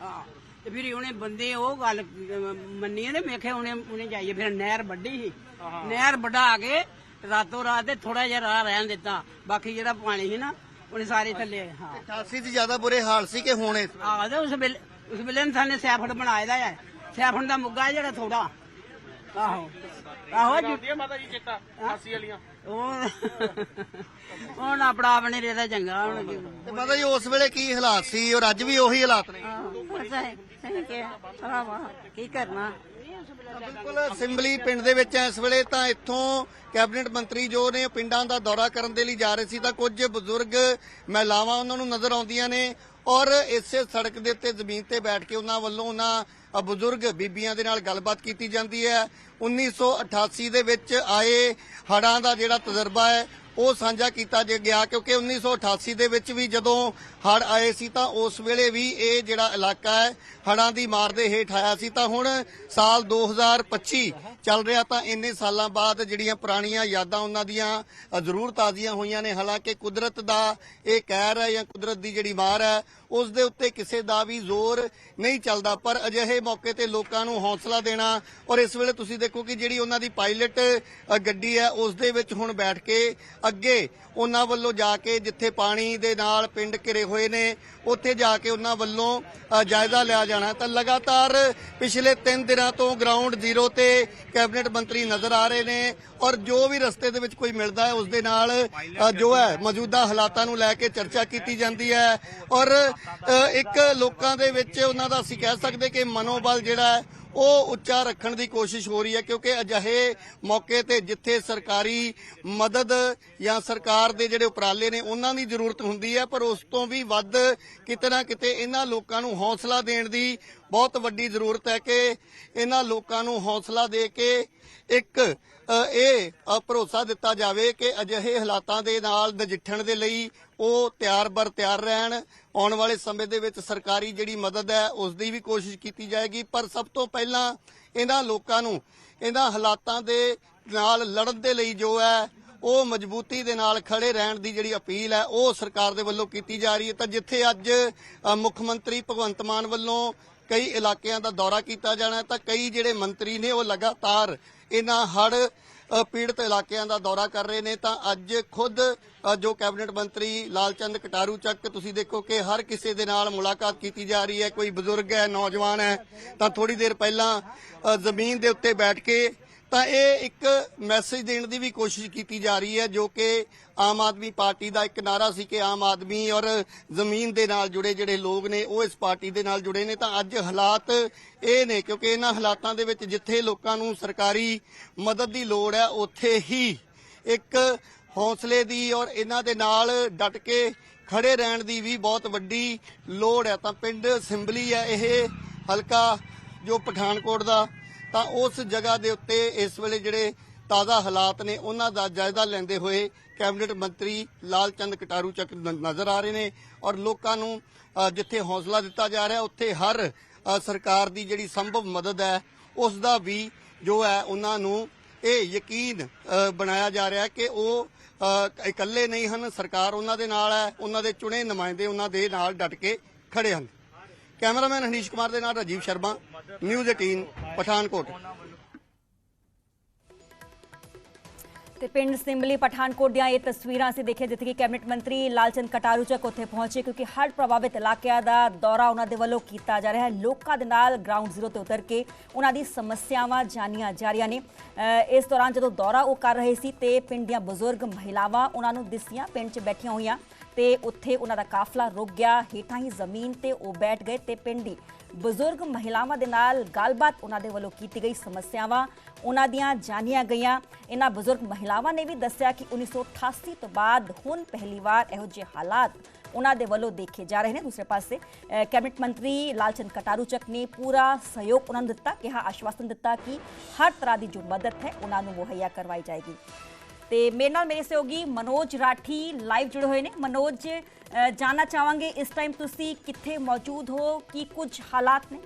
ਹਾਂ। ਤੇ ਫਿਰ ਉਹਨੇ ਬੰਦੇ ਉਹ ਗੱਲ ਮੰਨੀ ਤੇ ਵੇਖੇ ਉਹਨੇ ਉਹਨੇ ਜਾਈਏ ਫਿਰ ਨਹਿਰ ਵੱਡੀ ਸੀ। ਨਹਿਰ ਵਢਾ ਕੇ ਰਾਤੋਂ ਰਾਤ ਤੇ ਥੋੜਾ ਜਿਹਾ ਰਾਹ ਰਹਿਣ ਦਿੱਤਾ। ਬਾਕੀ ਜਿਹੜਾ ਪਾਣੀ ਸੀ ਨਾ ਉਹਨੇ ਸਾਰੇ ਥੱਲੇ ਹਾਂ। 88 ਚ ਜ਼ਿਆਦਾ ਬੁਰੇ ਹਾਲ ਸੀ ਕਿ ਹੁਣ ਇਸ ਵੇਲੇ? ਆਹ ਤੇ ਉਸ ਵੇਲੇ ਉਸ ਵੇਲੇ ਇਨਸਾਨ ਨੇ ਸੈਫੜ ਬਣਾਇਆ ਦਾ ਹੈ। ਸੈਫੜ ਦਾ ਮੁੱਗਾ ਹੈ ਜਿਹੜਾ ਥੋੜਾ ਆਹੋ। ਆਹੋ ਜੀ। ਮਾਤਾ ਜੀ ਚੇਤਾ 80 ਵਾਲੀਆਂ। ਉਹ ਹੁਣ ਆਪਣਾ ਆਪਣੇ ਰੇਦਾ ਚੰਗਾ ਹੁਣ ਕੀ ਤੇ ਮਾਤਾ ਜੀ ਉਸ ਵੇਲੇ ਕੀ ਹਾਲਾਤ ਸੀ? ਔਰ ਅੱਜ ਵੀ ਉਹੀ ਹਾਲਾਤ ਨੇ। ਪਤਾ ਹੈ ਸਹੀ ਕਿ ਭਰਾਵਾ ਕੀ ਕਰਨਾ? ਬਿਲਕੁਲ ਅਸੈਂਬਲੀ ਪਿੰਡ ਦੇ ਵਿੱਚ ਇਸ ਵੇਲੇ ਤਾਂ ਇੱਥੋਂ ਕੈਬਨਿਟ ਮੰਤਰੀ ਜੋ ਨੇ ਪਿੰਡਾਂ ਦਾ ਦੌਰਾ ਕਰਨ ਦੇ ਲਈ ਜਾ ਰਹੇ ਸੀ ਤਾਂ ਕੁਝ ਬਜ਼ੁਰਗ ਮਹਿਲਾਵਾਂ ਉਹਨਾਂ ਨੂੰ ਨਜ਼ਰ ਆਉਂਦੀਆਂ ਨੇ ਔਰ ਇਸੇ ਸੜਕ ਦੇ ਉੱਤੇ ਜ਼ਮੀਨ ਤੇ ਬੈਠ ਕੇ ਉਹਨਾਂ ਵੱਲੋਂ ਉਹਨਾਂ ਬਜ਼ੁਰਗ ਬੀਬੀਆਂ ਦੇ ਨਾਲ ਗੱਲਬਾਤ ਕੀਤੀ ਜਾਂਦੀ ਹੈ। 1988 ਦੇ ਵਿੱਚ ਆਏ ਹੜ੍ਹਾਂ ਦਾ ਜਿਹੜਾ ਤਜਰਬਾ ਹੈ ਉਹ ਸਾਂਝਾ ਕੀਤਾ ਗਿਆ, ਕਿਉਂਕਿ 1988 ਦੇ ਵਿੱਚ ਵੀ ਜਦੋਂ ਹੜ੍ਹ ਆਏ ਸੀ ਤਾਂ ਉਸ ਵੇਲੇ ਵੀ ਇਹ ਜਿਹੜਾ ਇਲਾਕਾ ਹੈ ਹੜਾਂ ਦੀ ਮਾਰ ਦੇ ਹੇਠ ਆਇਆ ਸੀ। ਤਾਂ ਹੁਣ ਸਾਲ 2025 ਚੱਲ ਰਿਹਾ ਤਾਂ ਇੰਨੇ ਸਾਲਾਂ ਬਾਅਦ ਜਿਹੜੀਆਂ ਪੁਰਾਣੀਆਂ ਯਾਦਾਂ ਉਹਨਾਂ ਦੀਆਂ ਜ਼ਰੂਰ ਤਾਜ਼ੀਆਂ ਹੋਈਆਂ ਨੇ। ਹਾਲਾਂਕਿ ਕੁਦਰਤ ਦਾ ਇਹ ਕਹਿਰ ਹੈ ਜਾਂ ਕੁਦਰਤ ਦੀ ਜਿਹੜੀ ਮਾਰ ਹੈ ਉਸ ਦੇ ਉੱਤੇ ਕਿਸੇ ਦਾ ਵੀ ਜ਼ੋਰ ਨਹੀਂ ਚੱਲਦਾ। ਪਰ ਅਜਿਹੇ ਮੌਕੇ ਤੇ ਲੋਕਾਂ ਨੂੰ ਹੌਸਲਾ ਦੇਣਾ ਔਰ ਇਸ ਵੇਲੇ ਤੁਸੀਂ ਦੇਖੋ ਕਿ ਜਿਹੜੀ ਉਹਨਾਂ ਦੀ ਪਾਇਲਟ ਗੱਡੀ ਹੈ, ਉਸ ਦੇ ਵਿੱਚ ਹੁਣ ਬੈਠ ਕੇ ਅੱਗੇ ਉਹਨਾਂ ਵੱਲੋਂ ਜਾ ਕੇ ਜਿੱਥੇ ਪਾਣੀ ਦੇ ਨਾਲ ਪਿੰਡ ਘਿਰੇ ਹੋਏ ਨੇ ਉੱਥੇ ਜਾ ਕੇ ਉਹਨਾਂ ਵੱਲੋਂ ਜਾਇਜ਼ਾ ਲਿਆ ਜਾਣਾ ਤਾਂ ਲਗਾਤਾਰ ਪਿਛਲੇ 3 ਦਿਨਾਂ ਤੋਂ ਗਰਾਊਂਡ ਜ਼ੀਰੋ ਤੇ ਕੈਬਨਿਟ ਮੰਤਰੀ ਨਜ਼ਰ ਆ ਰਹੇ ਨੇ ਔਰ ਜੋ ਵੀ ਰਸਤੇ ਦੇ ਵਿੱਚ ਕੋਈ ਮਿਲਦਾ ਹੈ, ਉਸ ਦੇ ਨਾਲ ਜੋ ਹੈ, ਮੌਜੂਦਾ ਹਾਲਾਤਾਂ ਨੂੰ ਲੈ ਕੇ ਚਰਚਾ ਕੀਤੀ ਜਾਂਦੀ ਹੈ। ਔਰ ਇੱਕ ਲੋਕਾਂ ਦੇ ਵਿੱਚ ਉਹਨਾਂ ਦਾ ਅਸੀਂ ਕਹਿ ਸਕਦੇ ਕਿ ਮਨੋਬਲ ਜਿਹੜਾ ਹੈ ਉਹ ਉੱਚਾ ਰੱਖਣ ਦੀ ਕੋਸ਼ਿਸ਼ ਹੋ ਰਹੀ ਹੈ ਕਿਉਂਕਿ ਅਜਿਹੇ ਮੌਕੇ ਤੇ ਜਿੱਥੇ ਸਰਕਾਰੀ ਮਦਦ ਜਾਂ ਸਰਕਾਰ ਦੇ ਜਿਹੜੇ ਉਪਰਾਲੇ ਨੇ, ਉਹਨਾਂ ਦੀ ਜ਼ਰੂਰਤ ਹੁੰਦੀ ਹੈ, ਪਰ ਉਸ ਤੋਂ ਵੀ ਵੱਧ ਕਿਤੇ ਨਾ ਕਿਤੇ ਇਹਨਾਂ ਲੋਕਾਂ ਨੂੰ ਹੌਸਲਾ ਦੇਣ ਦੀ ਬਹੁਤ ਵੱਡੀ ਜ਼ਰੂਰਤ ਹੈ ਕਿ ਇਹਨਾਂ ਲੋਕਾਂ ਨੂੰ ਹੌਸਲਾ ਦੇ ਕੇ ਇੱਕ ਇਹ ਭਰੋਸਾ ਦਿੱਤਾ ਜਾਵੇ ਕਿ ਅਜਿਹੇ ਹਾਲਾਤਾਂ ਦੇ ਨਾਲ ਨਜਿੱਠਣ ਦੇ ਲਈ ਉਹ ਤਿਆਰ ਬਰ ਤਿਆਰ ਰਹਿਣ। ਆਉਣ ਵਾਲੇ ਸਮੇਂ ਦੇ ਵਿੱਚ ਸਰਕਾਰੀ ਜਿਹੜੀ ਮਦਦ ਹੈ ਉਸ ਦੀ ਵੀ ਕੋਸ਼ਿਸ਼ ਕੀਤੀ ਜਾਏਗੀ। ਪਰ ਸਭ ਤੋਂ ਪਹਿਲਾਂ ਇਹਨਾਂ ਲੋਕਾਂ ਨੂੰ, ਇਹਨਾਂ ਹਾਲਾਤਾਂ ਦੇ ਨਾਲ ਲੜਨ ਦੇ ਲਈ ਜੋ ਹੈ, ਉਹ ਮਜ਼ਬੂਤੀ ਦੇ ਨਾਲ ਖੜੇ ਰਹਿਣ ਦੀ ਜਿਹੜੀ ਅਪੀਲ ਹੈ, ਉਹ ਸਰਕਾਰ ਦੇ ਵੱਲੋਂ ਕੀਤੀ ਜਾ ਰਹੀ ਹੈ। ਤਾਂ ਜਿੱਥੇ ਅੱਜ ਮੁੱਖ ਮੰਤਰੀ ਭਗਵੰਤ ਮਾਨ ਵੱਲੋਂ ਕਈ ਇਲਾਕਿਆਂ ਦਾ ਦੌਰਾ ਕੀਤਾ ਜਾਣਾ ਤਾਂ ਕਈ ਜਿਹੜੇ ਮੰਤਰੀ ਨੇ, ਉਹ ਲਗਾਤਾਰ ਇਹਨਾਂ ਹੜ ਪੀੜਤ ਇਲਾਕਿਆਂ ਦਾ ਦੌਰਾ ਕਰ ਰਹੇ ਨੇ, ਤਾਂ ਅੱਜ ਖੁਦ ਜੋ ਕੈਬਨਿਟ ਮੰਤਰੀ ਲਾਲਚੰਦ ਕਟਾਰੂ ਚੱਕ, ਤੁਸੀਂ ਦੇਖੋ ਕਿ ਹਰ ਕਿਸੇ ਦੇ ਨਾਲ ਮੁਲਾਕਾਤ ਕੀਤੀ ਜਾ ਰਹੀ ਹੈ। ਕੋਈ ਬਜ਼ੁਰਗ ਹੈ, ਨੌਜਵਾਨ ਹੈ, ਤਾਂ ਥੋੜੀ ਦੇਰ ਪਹਿਲਾਂ ਜ਼ਮੀਨ ਦੇ ਉੱਤੇ ਬੈਠ ਕੇ ਤਾਂ ਇਹ ਇੱਕ ਮੈਸੇਜ ਦੇਣ ਦੀ ਵੀ ਕੋਸ਼ਿਸ਼ ਕੀਤੀ ਜਾ ਰਹੀ ਹੈ, ਜੋ ਕਿ ਆਮ ਆਦਮੀ ਪਾਰਟੀ ਦਾ ਇੱਕ ਨਾਰਾ ਸੀ ਕਿ ਆਮ ਆਦਮੀ ਔਰ ਜ਼ਮੀਨ ਦੇ ਨਾਲ ਜੁੜੇ ਜਿਹੜੇ ਲੋਕ ਨੇ, ਉਹ ਇਸ ਪਾਰਟੀ ਦੇ ਨਾਲ ਜੁੜੇ ਨੇ। ਤਾਂ ਅੱਜ ਹਾਲਾਤ ਇਹ ਨੇ, ਕਿਉਂਕਿ ਇਹਨਾਂ ਹਾਲਾਤਾਂ ਦੇ ਵਿੱਚ ਜਿੱਥੇ ਲੋਕਾਂ ਨੂੰ ਸਰਕਾਰੀ ਮਦਦ ਦੀ ਲੋੜ ਹੈ, ਉੱਥੇ ਹੀ ਇੱਕ ਹੌਸਲੇ ਦੀ ਔਰ ਇਹਨਾਂ ਦੇ ਨਾਲ ਡਟ ਕੇ ਖੜੇ ਰਹਿਣ ਦੀ ਵੀ ਬਹੁਤ ਵੱਡੀ ਲੋੜ ਹੈ। ਤਾਂ ਪਿੰਡ ਸਿੰਬਲੀ ਹੈ, ਇਹ ਹਲਕਾ ਜੋ ਪਠਾਨਕੋਟ ਦਾ ਤਾਂ ਉਸ ਜਗ੍ਹਾ ਦੇ ਉੱਤੇ ਇਸ ਵੇਲੇ ਜਿਹੜੇ ਤਾਜ਼ਾ ਹਾਲਾਤ ਨੇ, ਉਹਨਾਂ ਦਾ ਜਾਇਜ਼ਾ ਲੈਂਦੇ ਹੋਏ ਕੈਬਨਿਟ ਮੰਤਰੀ ਲਾਲ ਚੰਦ ਕਟਾਰੂ ਚੱਕ ਨਜ਼ਰ ਆ ਰਹੇ ਨੇ ਔਰ ਲੋਕਾਂ ਨੂੰ ਜਿੱਥੇ ਹੌਸਲਾ ਦਿੱਤਾ ਜਾ ਰਿਹਾ, ਉੱਥੇ ਹਰ ਸਰਕਾਰ ਦੀ ਜਿਹੜੀ ਸੰਭਵ ਮਦਦ ਹੈ, ਉਸ ਦਾ ਵੀ ਜੋ ਹੈ, ਉਹਨਾਂ ਨੂੰ ਇਹ ਯਕੀਨ ਬਣਾਇਆ ਜਾ ਰਿਹਾ ਕਿ ਉਹ ਇਕੱਲੇ ਨਹੀਂ ਹਨ, ਸਰਕਾਰ ਉਹਨਾਂ ਦੇ ਨਾਲ ਹੈ, ਉਹਨਾਂ ਦੇ ਚੁਣੇ ਨੁਮਾਇੰਦੇ ਉਹਨਾਂ ਦੇ ਨਾਲ ਡਟ ਕੇ ਖੜੇ ਹਨ। ਕੈਮਰਾਮੈਨ ਹਨੀਸ਼ ਕੁਮਾਰ ਦੇ ਨਾਲ ਰਾਜੀਵ ਸ਼ਰਮਾ ਨਿਊਜ਼ 18 ਪਠਾਨਕੋਟ। ਤੇ ਪਿੰਡ ਸਿੰਬਲੀ ਪਠਾਨਕੋਟ ਦੀਆਂ ਇਹ ਤਸਵੀਰਾਂ ਅਸੀਂ ਦੇਖਿਆ ਜਿੱਥੇ ਕਿ ਕੈਬਨਿਟ ਮੰਤਰੀ ਲਾਲਚੰਦ ਕਟਾਰੂਚਕ ਉੱਥੇ ਪਹੁੰਚੇ ਕਿਉਂਕਿ ਹੜ੍ਹ ਪ੍ਰਭਾਵਿਤ ਇਲਾਕਿਆਂ ਦਾ ਦੌਰਾ ਉਹਨਾਂ ਦੇ ਵੱਲੋਂ ਕੀਤਾ ਜਾ ਰਿਹਾ ਹੈ। ਲੋਕਾਂ ਦੇ ਨਾਲ ਗਰਾਊਂਡ ਜ਼ੀਰੋ ਤੇ ਉਤਰ ਕੇ ਉਹਨਾਂ ਦੀ ਸਮੱਸਿਆਵਾਂ ਜਾਣੀਆਂ ਜਾ ਰਹੀਆਂ ਨੇ। ਅ, ਇਸ ਦੌਰਾਨ ਜਦੋਂ ਦੌਰਾ ਉਹ ਕਰ ਰਹੇ ਸੀ ਤੇ ਪਿੰਡ ਦੀਆਂ ਬਜ਼ੁਰਗ ਮਹਿਲਾਵਾਂ ਉਹਨਾਂ ਨੂੰ ਦਿਸੀਆਂ ਪਿੰਡ 'ਚ ਬੈਠੀਆਂ ਹੋਈਆਂ। ਤੇ ਉੱਥੇ ਉਹਨਾਂ ਦਾ ਕਾਫਲਾ ਰੁਕ ਗਿਆ। ਹੇਠਾਂ ਹੀ ਜ਼ਮੀਨ ਤੇ ਉਹ ਬੈਠ ਗਏ ਤੇ ਪਿੰਡੀ ਬਜ਼ੁਰਗ ਮਹਿਲਾਵਾਂ ਦੇ ਨਾਲ ਗੱਲਬਾਤ ਉਹਨਾਂ ਦੇ ਵੱਲੋਂ ਕੀਤੀ ਗਈ ਸਮੱਸਿਆਵਾਂ ਉਹਨਾਂ ਦੀਆਂ ਜਾਣੀਆਂ ਗਈਆਂ। ਇਹਨਾਂ ਬਜ਼ੁਰਗ ਮਹਿਲਾਵਾਂ ਨੇ ਵੀ ਦੱਸਿਆ ਕਿ 1988 ਤੋਂ ਬਾਅਦ ਹੁਣ ਪਹਿਲੀ ਵਾਰ ਇਹੋ ਜਿਹੇ ਹਾਲਾਤ ਉਹਨਾਂ ਦੇ ਵੱਲੋਂ ਦੇਖੇ ਜਾ ਰਹੇ ਨੇ। ਦੂਸਰੇ ਪਾਸੇ ਕੈਬਨਿਟ ਮੰਤਰੀ ਲਾਲਚੰਦ ਕਟਾਰੂਚਕ ਨੇ ਪੂਰਾ ਸਹਿਯੋਗ ਉਹਨਾਂ ਨੂੰ ਦਿੱਤਾ, ਕਿਹਾ, ਆਸ਼ਵਾਸਨ ਦਿੱਤਾ ਕਿ ਹਰ ਤਰ੍ਹਾਂ ਦੀ ਜੋ ਮਦਦ ਹੈ ਉਹਨਾਂ ਨੂੰ ਮੁਹੱਈਆ ਕਰਵਾਈ ਜਾਏਗੀ। ਤੇ ਮੇਰੇ ਨਾਲ ਮੇਰੇ ਸਹਿਯੋਗੀ ਮਨੋਜ ਰਾਠੀ ਲਾਈਵ ਜੁੜੇ ਹੋਏ ਨੇ। ਮਨੋਜ ਅ, ਜਾਣਨਾ ਚਾਹਾਂਗੇ ਇਸ ਟਾਈਮ ਤੁਸੀਂ ਕਿੱਥੇ ਮੌਜੂਦ ਹੋ? ਕੀ ਕੁਝ ਹਾਲਾਤ ਨੇ?